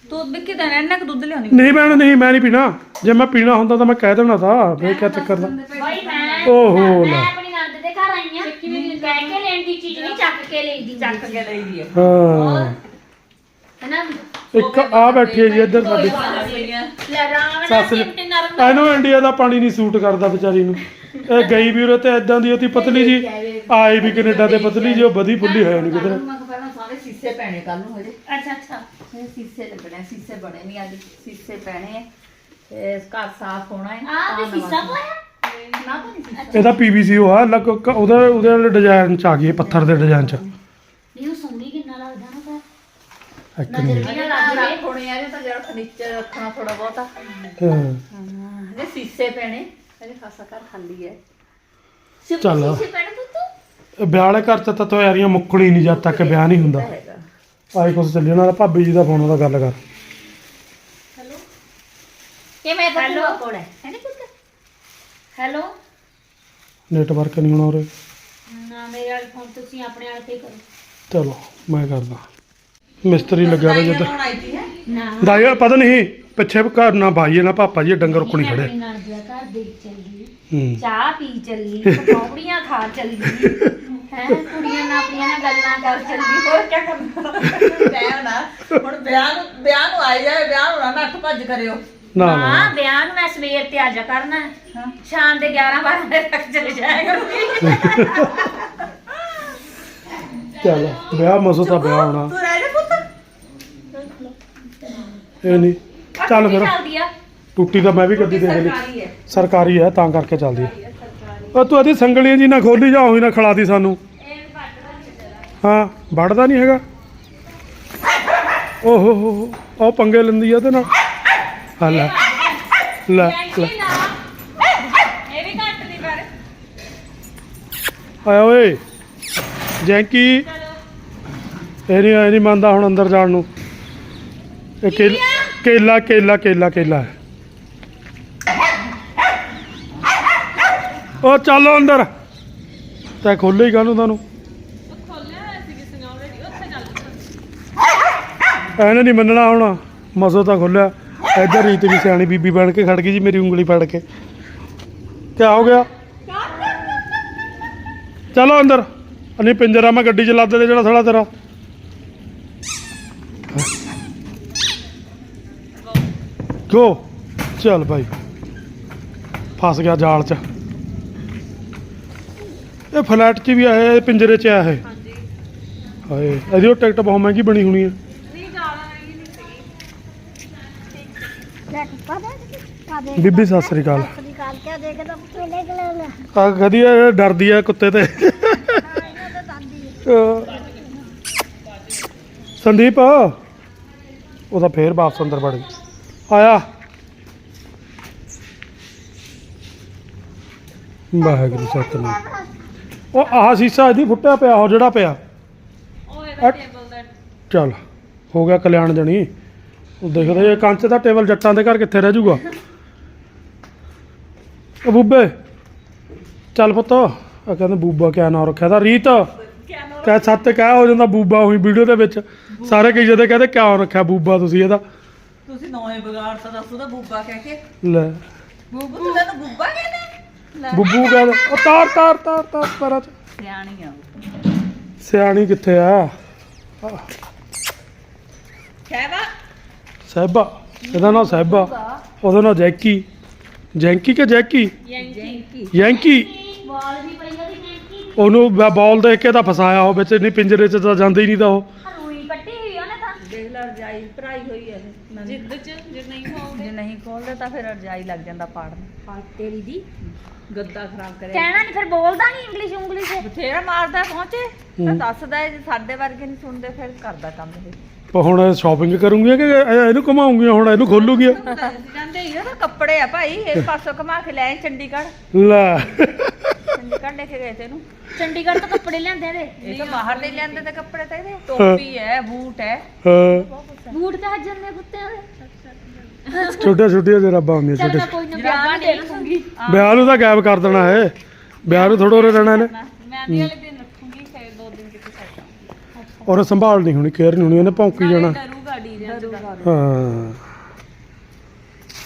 ਦੁੱਧ ਵੀ ਕਿਦਾਂ ਇੰਨਾ ਕੁ ਦੁੱਧ ਲਿਆਉਣੀ ਨਹੀਂ ਭੈਣ ਨਹੀਂ ਮੈਂ ਨਹੀਂ ਪੀਣਾ। ਜੇ ਮੈਂ ਪੀਣਾ ਹੁੰਦਾ ਤਾਂ ਮੈਂ ਕਹਿ ਦੇਣਾ ਤਾਂ। ਫੇਰ ਕਿਆ ਚੱਕਰ ਦਾ ਬਈ ਮੈਂ ਓਹੋ, ਲੈ। ਮੈਂ ਆਪਣੀ ਨੰਦ ਦੇ ਘਰ ਆਈ ਆ ਕਹਿ ਕੇ ਲੈਣ ਦੀ ਚੀਜ਼ ਨਹੀਂ ਚੱਕ ਕੇ ਲਈ ਦੀ ਚੱਕ ਕੇ ਲਈ ਦੀ ਹੈ। ਹੈਨਾ? ਇੱਕ ਆ ਬੈਠੀ ਹੈ ਜੀ ਇੱਧਰ ਸਾਡੀ। ਲੈ ਰਾਮ ਸੱਸ ਨਾਲ ਨੇ ਸਿਮਟ ਨਰਮ ਇਹਨੂੰ ਇੰਡੀਆ ਦਾ ਪਾਣੀ ਨਹੀਂ ਸੂਟ ਕਰਦਾ ਵਿਚਾਰੀ ਨੂੰ। ਇਹ ਗਈ ਵੀ ਉਰੇ ਤੇ ਐਦਾਂ ਦੀ ਉਹਦੀ ਪਤਲੀ ਜੀ ਆਈ ਵੀ ਕੈਨੇਡਾ ਤੇ ਪਤਲੀ ਜੀ ਉਹ ਵਧੀ ਫੁੱਲੀ ਹੈ ਨਹੀਂ ਕਿਧਰ। ਮੈਂ ਕਿਹਾ ਪਹਿਲਾਂ ਸਾਰੇ ਸੀਸੇ ਪੈਣੇ ਕੱਲ ਨੂੰ ਹਜੇ। ਅੱਛਾ ਅੱਛਾ। ਇਹ ਸੀਸੇ ਲੱਗਣੇ ਸੀਸੇ ਬਣੇ ਨਹੀਂ ਅੱਜ ਸੀਸੇ ਪੈਣੇ ਆ। ਤੇ ਘਰ ਸਾਫ਼ ਹੋਣਾ ਹੈ। ਆ ਤੇ ਸੀਸਾ ਪਾਇਆ? ਨਾ ਤਾਂ ਨਹੀਂ ਸੀ ਇਹਦਾ ਪੀਵੀਸੀ ਉਹ ਆ ਲੱਗ ਉਹਦਾ ਉਹਦੇ ਵਾਲੇ ਡਿਜ਼ਾਈਨ ਚ ਆ ਗਈ ਇਹ ਪੱਥਰ ਦੇ ਡਿਜ਼ਾਈਨ ਚ ਨਹੀਂ ਉਹ ਸੋਹਣੀ ਕਿੰਨਾ ਲੱਗਦਾ ਨਾ ਪਰ ਇੱਕ ਨਹੀਂ ਨਜ਼ਰ ਵੀ ਨਾ ਲੱਗ ਰਹੇ ਹੋਣੇ ਆ ਤਾਂ ਜਿਹੜਾ ਫਰਨੀਚਰ ਰੱਖਣਾ ਥੋੜਾ ਬਹੁਤਾ ਹਾਂ। ਇਹਦੇ ਸੀਸੇ ਪੈਣੇ। ਇਹਦੇ ਖਾਸਾ ਘਰ ਖਾਲੀ ਹੈ। ਚੱਲ। ਸੀ ਪੈਣ ਤੂੰ ਇਹ ਵਿਆਹ ਵਾਲੇ ਘਰ ਚ ਤਾਂ ਤਿਆਰੀਆਂ ਮੁੱਕਣੀ ਨਹੀਂ ਜਦ ਤੱਕ ਵਿਆਹ ਨਹੀਂ ਹੁੰਦਾ। ਹੈਗਾ। ਆਈ ਕੁਛ ਚੱਲੀ ਨਾਲ ਭਾਬੀ ਜੀ ਦਾ ਫੋਨ ਉਹਦਾ ਗੱਲ ਕਰ। ਕਿ ਮੈਂ ਤਾਂ ਤੂੰ ਕੋਲ ਹੈ। ਹੈ ਨੀ ਪੁੱਤ? ਹੈਲੋ? ਨੈਟਵਰਕ ਨਹੀਂ ਹੋਣਾ ਉਰੇ। ਨਾ ਮੇਰੇ ਵਾਲੇ ਫੋਨ ਤੁਸੀਂ ਆਪਣੇ ਵਾਲੇ ਤੇ ਕਰੋ। ਚਲੋ ਮੈਂ ਕਰਦਾ। ਮਿਸਤਰੀ ਲੱਗਿਆ ਵਾ ਜਦ ਨਾ ਦਾਈ ਪਤਾ ਨਹੀਂ ਪਿੱਛੇ ਘਰ ਨਾ ਭਾਈ ਨਾ ਪਾਪਾ ਜੀ ਡੰਗਰ ਰੁਕਣੀ ਖੜੇ ਆਪਣੇ ਨਾਲ ਦਿਆ ਘਰ ਦੇ ਚੱਲੀ ਹੂੰ। ਚਾਹ ਪੀ ਚੱਲੀ ਪਕੌੜੀਆਂ ਖਾ ਚੱਲੀ ਹੈ ਕੁੜੀਆਂ ਨਾਲ ਆਪਣੀਆਂ ਨਾਲ ਗੱਲਾਂ ਕਰ ਚੱਲੀ ਹੋਰ ਕੀ ਕਰਨਾ। ਟਾਈਮ ਨਾ ਹੁਣ ਵਿਆਹ ਨੂੰ ਵਿਆਹ ਨੂੰ ਆਈ ਜਾਏ ਵਿਆਹ ਨੂੰ ਨਾ ਨੱਠ ਭੱਜ ਕਰਿਓ। ਨਾ ਨਾ। ਹਾਂ ਵਿਆਹ ਨੂੰ ਮੈਂ ਸਵੇਰ ਤੇ ਆ ਜਾ ਕਰਨਾ ਹਾਂ। ਸ਼ਾਮ ਦੇ 11 12 ਵਜੇ ਤੱਕ ਚਲੇ ਜਾਇਆ ਕਰੂੰਗੀ ਚੱਲ ਵਿਆਹ ਮਸੋ ਤਾਂ ਵਿਆਹ ਹੋਣਾ। ਤੂੰ ਰਹਿ ਜਾ ਪੁੱਤ। ਇਹ ਨਹੀਂ। ਚੱਲ ਫਿਰ। ਚੱਲਦੀ ਆ? ਟੁੱਟੀ ਤਾਂ ਮੈਂ ਵੀ ਗੱਡੀ ਦੇਖ ਲਈ। ਸਰਕਾਰੀ ਹੈ। ਹੈ ਤਾਂ ਕਰਕੇ ਚੱਲਦੀ ਹੈ ਉਹ ਤੂੰ ਇਹਦੀ ਸੰਗਲੀਆਂ ਜੀ ਨਾ ਖੋਲੀ ਜਾ ਉਹੀ ਨਾ ਖਿਲਾਤੀ ਸਾਨੂੰ। ਹਾਂ ਵੜਦਾ ਨਹੀਂ ਹੈਗਾ। ਓਹੋ ਹੋ ਹੋ ਉਹ ਪੰਗੇ ਲੈਂਦੀ ਆ ਉਹਦੇ ਨਾਲ ਆ ਲੈ ਲੈ ਲੈ। ਇਹ ਵੀ ਘੱਟ ਨਹੀਂ ਪਰ। ਆਇਆ ਓਏ ਜੈਂਕੀ। ਇਹ ਨਹੀਂ ਇਹ ਨਹੀਂ ਮੰਨਦਾ ਹੁਣ ਅੰਦਰ ਜਾਣ ਨੂੰ। ਇਹ ਕੇਲ- ਕੇਲਾ ਕੇਲਾ ਕੇਲਾ ਕੇਲਾ ਹੈ। ਉਹ ਚੱਲੋ ਅੰਦਰ। ਤੈ ਖੋਲੇ ਹੀ ਕਾਹਨੂੰ ਤੁਹਾਨੂੰ? ਐਨੇ ਨਹੀਂ ਮੰਨਣਾ ਹੁਣ। ਮਸੋ ਤਾਂ ਖੋਲਿਆ ਇੱਧਰ ਰੀਤ ਵੀ ਸਿਆਣੀ ਬੀਬੀ ਬਣ ਕੇ ਖੜ ਗਈ ਜੀ ਮੇਰੀ ਉਂਗਲੀ ਫੜ ਕੇ। ਕਿਆ ਹੋ ਗਿਆ? ਚਲੋ ਅੰਦਰ। ਨਹੀਂ ਪਿੰਜਰਾ ਮੈਂ ਗੱਡੀ ਚ ਲੱਦ ਦੇ ਜਿਹੜਾ ਥੜਾ ਤੇਰਾ। ਗੋ ਚੱਲ ਭਾਈ ਫਸ ਗਿਆ ਜਾਲ ਚ। ਇਹ ਫਲੈਟ ਚ ਵੀ ਆਇਆ ਇਹ ਪਿੰਜਰੇ ਚ ਆਇਆ ਇਹ। ਹਾਏ ਇਹਦੀ ਉਹ ਟਿਕਟ ਬਹੁਤ ਮਹਿੰਗੀ ਬਣੀ ਹੋਣੀ ਹੈ ਬੀਬੀ ਸਤਿ ਸ੍ਰੀ ਅਕਾਲ। ਨਿਕਾਲ ਕੇ ਦੇਖਦਾ ਪੁੱਤਰ ਲੈ ਕੇ ਲੈ ਲੈ ਆ ਕਦੀ ਇਹ ਡਰਦੀ ਆ ਕੁੱਤੇ ਤੇ। ਅਹ ਸੰਦੀਪ ਉਹਦਾ ਫੇਰ ਵਾਪਸ ਅੰਦਰ ਵੜ ਗਈ। ਆਇਆ। ਵਾਹਿਗੁਰੂ ਸਤਨਾਮ ਉਹ ਆਹ ਸੀਸਾ ਇਹਦੀ ਫੁੱਟਿਆ ਪਿਆ ਉਹ ਜਿਹੜਾ ਪਿਆ? ਅਟ- ਚੱਲ ਹੋ ਗਿਆ ਕਲਿਆਣ ਜਣੀ। ਉਹ ਦੇਖਦੇ ਇਹ ਕੰਚ ਦਾ ਟੇਬਲ ਜੱਟਾਂ ਦੇ ਘਰ ਕਿੱਥੇ ਰਹਿ ਜਾਊਗਾ? ਉਹ ਬੂਬੇ ਚੱਲ ਪੁੱਤ। ਆ ਕਹਿੰਦੇ ਬੂਬਾ ਕਿਆ ਨਾਂ ਰੱਖਿਆ ਦਾ ਰੀਤ। ਕਹਿ ਸੱਤ ਕਹਿ ਹੋ ਜਾਂਦਾ ਬੂਬਾ ਉਹੀ ਵੀਡੀਓ ਦੇ ਵਿੱਚ। ਸਾਰੇ ਕਈ ਜਦੇ ਕਹਿੰਦੇ ਕਿਆ ਰੱਖਿਆ ਬੂਬਾ ਤੁਸੀਂ ਇਹਦਾ। ਤੁਸੀਂ ਨੌਵੇਂ ਵਿਗਾੜ ਤਾਂ ਦੱਸੋ ਤਾਂ ਬੂਬਾ ਕਹਿ ਕੇ। ਲੈ। ਬੂਬੂ ਤੂੰ ਤੈਨੂੰ ਬੂਬਾ ਕਹਿੰਦਾ ਲੈ। ਬੁੱਬੂ ਕਹਿੰਦਾ ਉਹ ਤਾਰ ਤਾਰ ਤਾਰ ਤਾਰ ਪਰਾਂ ਚ ਸਿਆਣੀ ਆ ਸਿਆਣੀ ਕਿੱਥੇ ਆ? ਖੈਵਾ ਸਹਿਬਾ ਇਹਦਾ ਨਾਮ ਸਹਿਬਾ। ਉਹਦਾ ਨਾਮ ਜੈਕੀ। ਜੈਂਕੀ ਕਿ ਜੈਕੀ? ਜੈਂਕੀ। ਯੈਂਕੀ ਬਾਲ ਵੀ ਪਈ ਉਹਦੀ ਉਹਨੂੰ ਮੈਂ ਬਾਲ ਦੇਖ ਕੇ ਤਾਂ ਫਸਾਇਆ ਉਹ ਵਿੱਚ ਨਹੀਂ ਪਿੰਜਰੇ 'ਚ ਤਾਂ ਜਾਂਦਾ ਹੀ ਨਹੀਂ ਤਾਂ ਉਹ। ਰੂਈ ਕੱਟੀ ਹੋਈ ਉਹਨੇ ਤਾਂ। ਦੇਖ ਲੈ ਰਜਾਈ ਭਰਾਈ ਹੋਈ ਹੈ ਜਿੱਦ ਚ ਜੇ ਨਹੀਂ ਖੋਲਦੇ? ਜੇ ਨਹੀਂ ਖੋਲਦੇ ਤਾਂ ਫਿਰ ਰਜਾਈ ਲੱਗ ਜਾਂਦਾ ਪਾੜਨ। ਤੇਰੀ ਦੀ ਗੱਦਾ ਖਰਾਬ ਕਰਿਆ। ਕਹਿਣਾ ਨਹੀਂ ਫਿਰ ਬੋਲਦਾ ਨਹੀਂ ਇੰਗਲਿਸ਼ ਉਂਗਲਿਸ਼ ਬਥੇਰਾ ਮਾਰਦਾ ਪਹੁੰਚੇ। ਤਾਂ ਹੂੰ। ਦੱਸਦਾ ਹੈ, ਜੇ ਸਾਡੇ ਵਰਗੇ ਨਹੀਂ ਸੁਣਦੇ ਫਿਰ ਕਰਦਾ ਕੰਮ ਇਹ। ਪਰ ਹੁਣ ਸ਼ਾਪਿੰਗ ਕਰੂੰਗੀ ਕਿ ਇਹ- ਇਹਨੂੰ ਘੁਮਾਉਂਗੀ ਹੁਣ ਇਹਨੂੰ ਖੋਲੂਗੀ ਜਾਂਦੇ ਹੀ ਆ ਤਾਂ ਕੱਪੜੇ ਆ ਭਾਈ ਇਸ ਪਾਸੋਂ ਘਮਾ ਕੇ ਲੈ ਆਏ ਚੰਡੀਗੜ੍ਹ। ਲੈ। ਚੰਡੀਗੜ੍ਹ ਲੈ ਕੇ ਗਏ ਤੇ ਇਹਨੂੰ। ਚੰਡੀਗੜ੍ਹ ਤੋਂ ਕੱਪੜੇ ਲਿਆਂਦੇ ਇਹਦੇ? ਇਹ ਤਾਂ ਬਾਹਰ ਦੇ ਲੈਂਦੇ ਤੇ ਕੱਪੜੇ ਤਾਂ ਇਹਦੇ। ਟੋਪੀ ਹੈ ਬੂਟ ਹੈ। ਹਾਂ। ਬੂਟ ਤਾਂ ਹੱਜਣ ਦੇ ਕੁੱਤਿਆਂ ਦੇ ਛੋਟੇ ਛੋਟੇ ਜਿਹੇ ਰੱਬਾਂ ਹੁੰਦੀਆਂ ਚੱਲ ਛੋਟੇ ਮੈਂ ਕੋਈ ਨਾ ਵਿਆਹ ਨੂੰ ਤਾਂ ਗਾਇਬ ਕਰ ਦੇਣਾ ਹੈ। ਵਿਆਹ ਨੂੰ ਥੋੜਾ ਰਹਿਣਾ ਇਹਨੇ। ਮਹਿੰਦੀ ਵਾਲੇ ਦਿਨ ਰੱਖੂਗੀ ਫਿਰ ਦੋ ਦਿਨ ਕਿਤੇ ਸੈੱਟ ਔਰ ਸੰਭਾਲ ਨਹੀਂ ਹੋਣੀ ਕੇਅਰ ਨਹੀਂ ਹੋਣੀ ਇਹਨੇ ਭੌਂਕੀ ਜਾਣਾ। ਡਰੂਗਾ ਹਾਂ।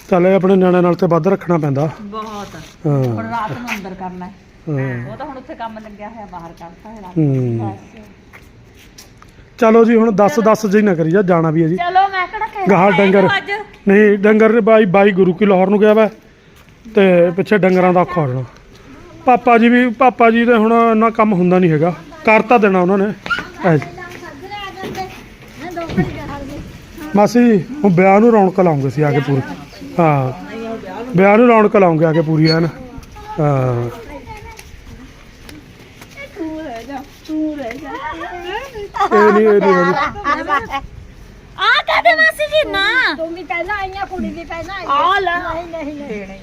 ਚੱਲ ਇਹ ਆਪਣੇ ਨਿਆਣਿਆਂ ਨਾਲ ਤੇ ਵੱਧ ਰੱਖਣਾ ਪੈਂਦਾ। ਬਹੁਤ। ਹਾਂ। ਹੁਣ ਰਾਤ ਨੂੰ ਅੰਦਰ ਕਰਨਾ ਹੈ। ਹਾਂ। ਉਹ ਤਾਂ ਹੁਣ ਉੱਥੇ ਕੰਮ ਲੱਗਿਆ ਹੋਇਆ ਬਾਹਰ ਕਰਤਾ ਹੈ ਰਾਤ ਹੂੰ। ਚਲੋ ਜੀ ਹੁਣ 10 10 ਜੀ ਨਾ ਕਰੀ ਜਾ ਜਾਣਾ ਵੀ ਹੈ ਜੀ। ਚਲੋ ਮੈਂ ਕਿਹੜਾ ਕਹਿ ਗਾਹ ਡੰਗਰ। ਅੱਜ। ਨਹੀਂ ਡੰਗਰ ਨੇ ਬਾਈ ਬਾਈ ਗੁਰੂ ਕੀ ਲਾਹੌਰ ਨੂੰ ਗਿਆ ਵਾ ਤੇ ਪਿੱਛੇ ਡੰਗਰਾਂ ਦਾ ਔਖਾ ਹੋ ਜਾਣਾ। ਪਾਪਾ ਜੀ ਵੀ ਪਾਪਾ ਜੀ ਦੇ ਹੁਣ ਇੰਨਾ ਕੰਮ ਹੁੰਦਾ ਨਹੀਂ ਹੈਗਾ। ਕਰ ਤਾਂ ਦੇਣਾ ਉਹਨਾਂ ਨੇ। ਐ ਮਾਸੀ ਹੁਣ ਵਿਆਹ ਨੂੰ ਰੌਣਕ ਲਾਉਂਗੇ ਸੀ ਆ ਕੇ ਪੂਰੀ। ਹਾਂ। ਵਿਆਹ ਨੂੰ ਰੌਣਕ ਲਾਉਂਗੇ ਆ ਕੇ ਪੂਰੀ ਐਨ ਹਾਂ। ਇਹ ਨਹੀਂ ਇਹ ਨਹੀਂ ਆ ਕਹਦੇ ਮਾਸੀ ਜੀ ਨਾ ਤੂੰ ਵੀ ਪਹਿਲਾਂ ਆਈਆਂ ਕੁੜੀ ਵੀ ਪਹਿਲਾਂ ਆਈ ਆ ਲੈ। ਨਹੀਂ ਨਹੀਂ ਨਹੀਂ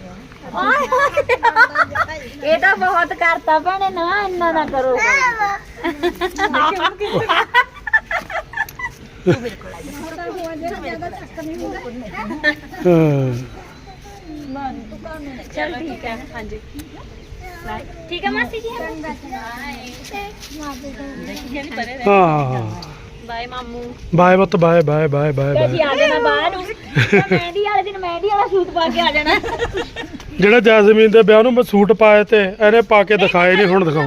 ਇਹ ਤਾਂ ਬਹੁਤ ਕਰਤਾ ਭੈਣੇ ਨਾ ਇੰਨਾ ਨਾ ਕਰੋ। ਹਾਂ ਚਲ ਠੀਕ ਹੈ ਹਾਂਜੀ ਠੀਕ ਹੈ ਮਾਸੀ ਜੀ ਹਾਂ ਬਾਏ ਮਾਮੂ ਬਾਏ ਬੱਤ ਬਾਏ ਬਾਏ ਬਾਏ ਬਾਏ। ਤੇ ਅਸੀਂ ਬਾਏ ਆ ਜਾਣਾ ਬਾਹਰ ਨੂੰ। ਤੇ ਮਹਿੰਦੀ ਵਾਲੇ ਦਿਨ ਮਹਿੰਦੀ ਵਾਲਾ ਸੂਟ ਪਾ ਕੇ ਆ ਜਾਣਾ। ਜਿਹੜਾ ਜੈਸਮੀਨ ਦੇ ਵਿਆਹ ਨੂੰ ਮੈਂ ਸੂਟ ਪਾਏ ਤੇ ਇਹਨੇ ਪਾ ਕੇ ਦਿਖਾਏ ਨਹੀਂ ਹੁਣ ਦਿਖਾਓ।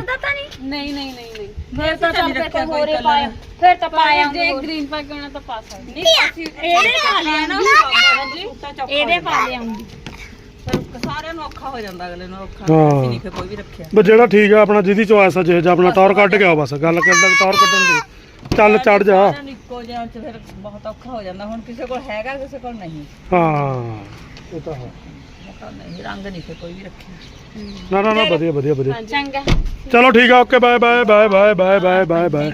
ਨਹੀਂ ਨਹੀਂ ਨਹੀਂ। ਫਿਰ ਤਾਂ ਚੱਲ ਫਿਰ ਤਾਂ ਹੋਰੇ ਪਾਇਆ ਫਿਰ ਤਾਂ ਪਾਇਆ ਜੇ ਗ੍ਰੀਨ ਪਾ ਕੇ ਆਉਣਾ ਤਾਂ ਪਾ ਸਕਦੇ। ਇਹਦੇ ਪਾ ਲਿਆ ਨਾ। ਹਾਂਜੀ। ਤਾਂ ਚੌਖਾ ਇਹਦੇ ਪਾ ਲਿਆਉਂਗੀ ਪਰ ਸਾਰਿਆਂ ਨੂੰ ਔਖਾ ਹੋ ਜਾਂਦਾ ਅਗਲੇ ਨੂੰ। ਔਖਾ ਹਾਂ। ਅਸੀਂ ਨਹੀਂ ਫਿਰ ਕੋਈ ਵੀ ਰੱਖਿਆ। ਬਸ ਜਿਹੜਾ ਠੀਕ ਆ ਆਪਣਾ ਜਿਹਦੀ ਚੋਇਸ ਆ ਜੇ ਜਾਂ ਆਪਣਾ ਟੌਰ ਕੱਢ ਕੇ ਆਓ ਬਸ। ਗੱਲ ਕਰਦਾ ਟੌਰ ਕੱਢਣ ਦੀ। ਚੱਲ ਚੜ ਜਾ। ਸਾਰਿਆਂ ਨੂੰ ਇੱਕੋ ਜਿਹਾ ਚ ਫਿਰ ਬਹੁਤ ਔਖਾ ਹੋ ਜਾਂਦਾ। ਹੁਣ ਕਿਸੇ ਕੋਲ ਹੈਗਾ ਕਿਸੇ ਕੋਲ ਨਹੀਂ। ਹਾਂ। ਇਹ ਤਾਂ ਹੈ। ਪਤਾ ਨਹੀਂ ਰੰਗ ਨਹੀਂ ਫਿਰ ਕੋਈ ਵੀ ਰੱਖਿਆ। ਨਾ ਨਾ ਨਾ ਵਧੀਆ ਵਧੀਆ ਵਧੀਆ। ਚੰਗਾ। ਚਲੋ ਠੀਕ ਆ okay bye bye bye bye bye bye bye bye.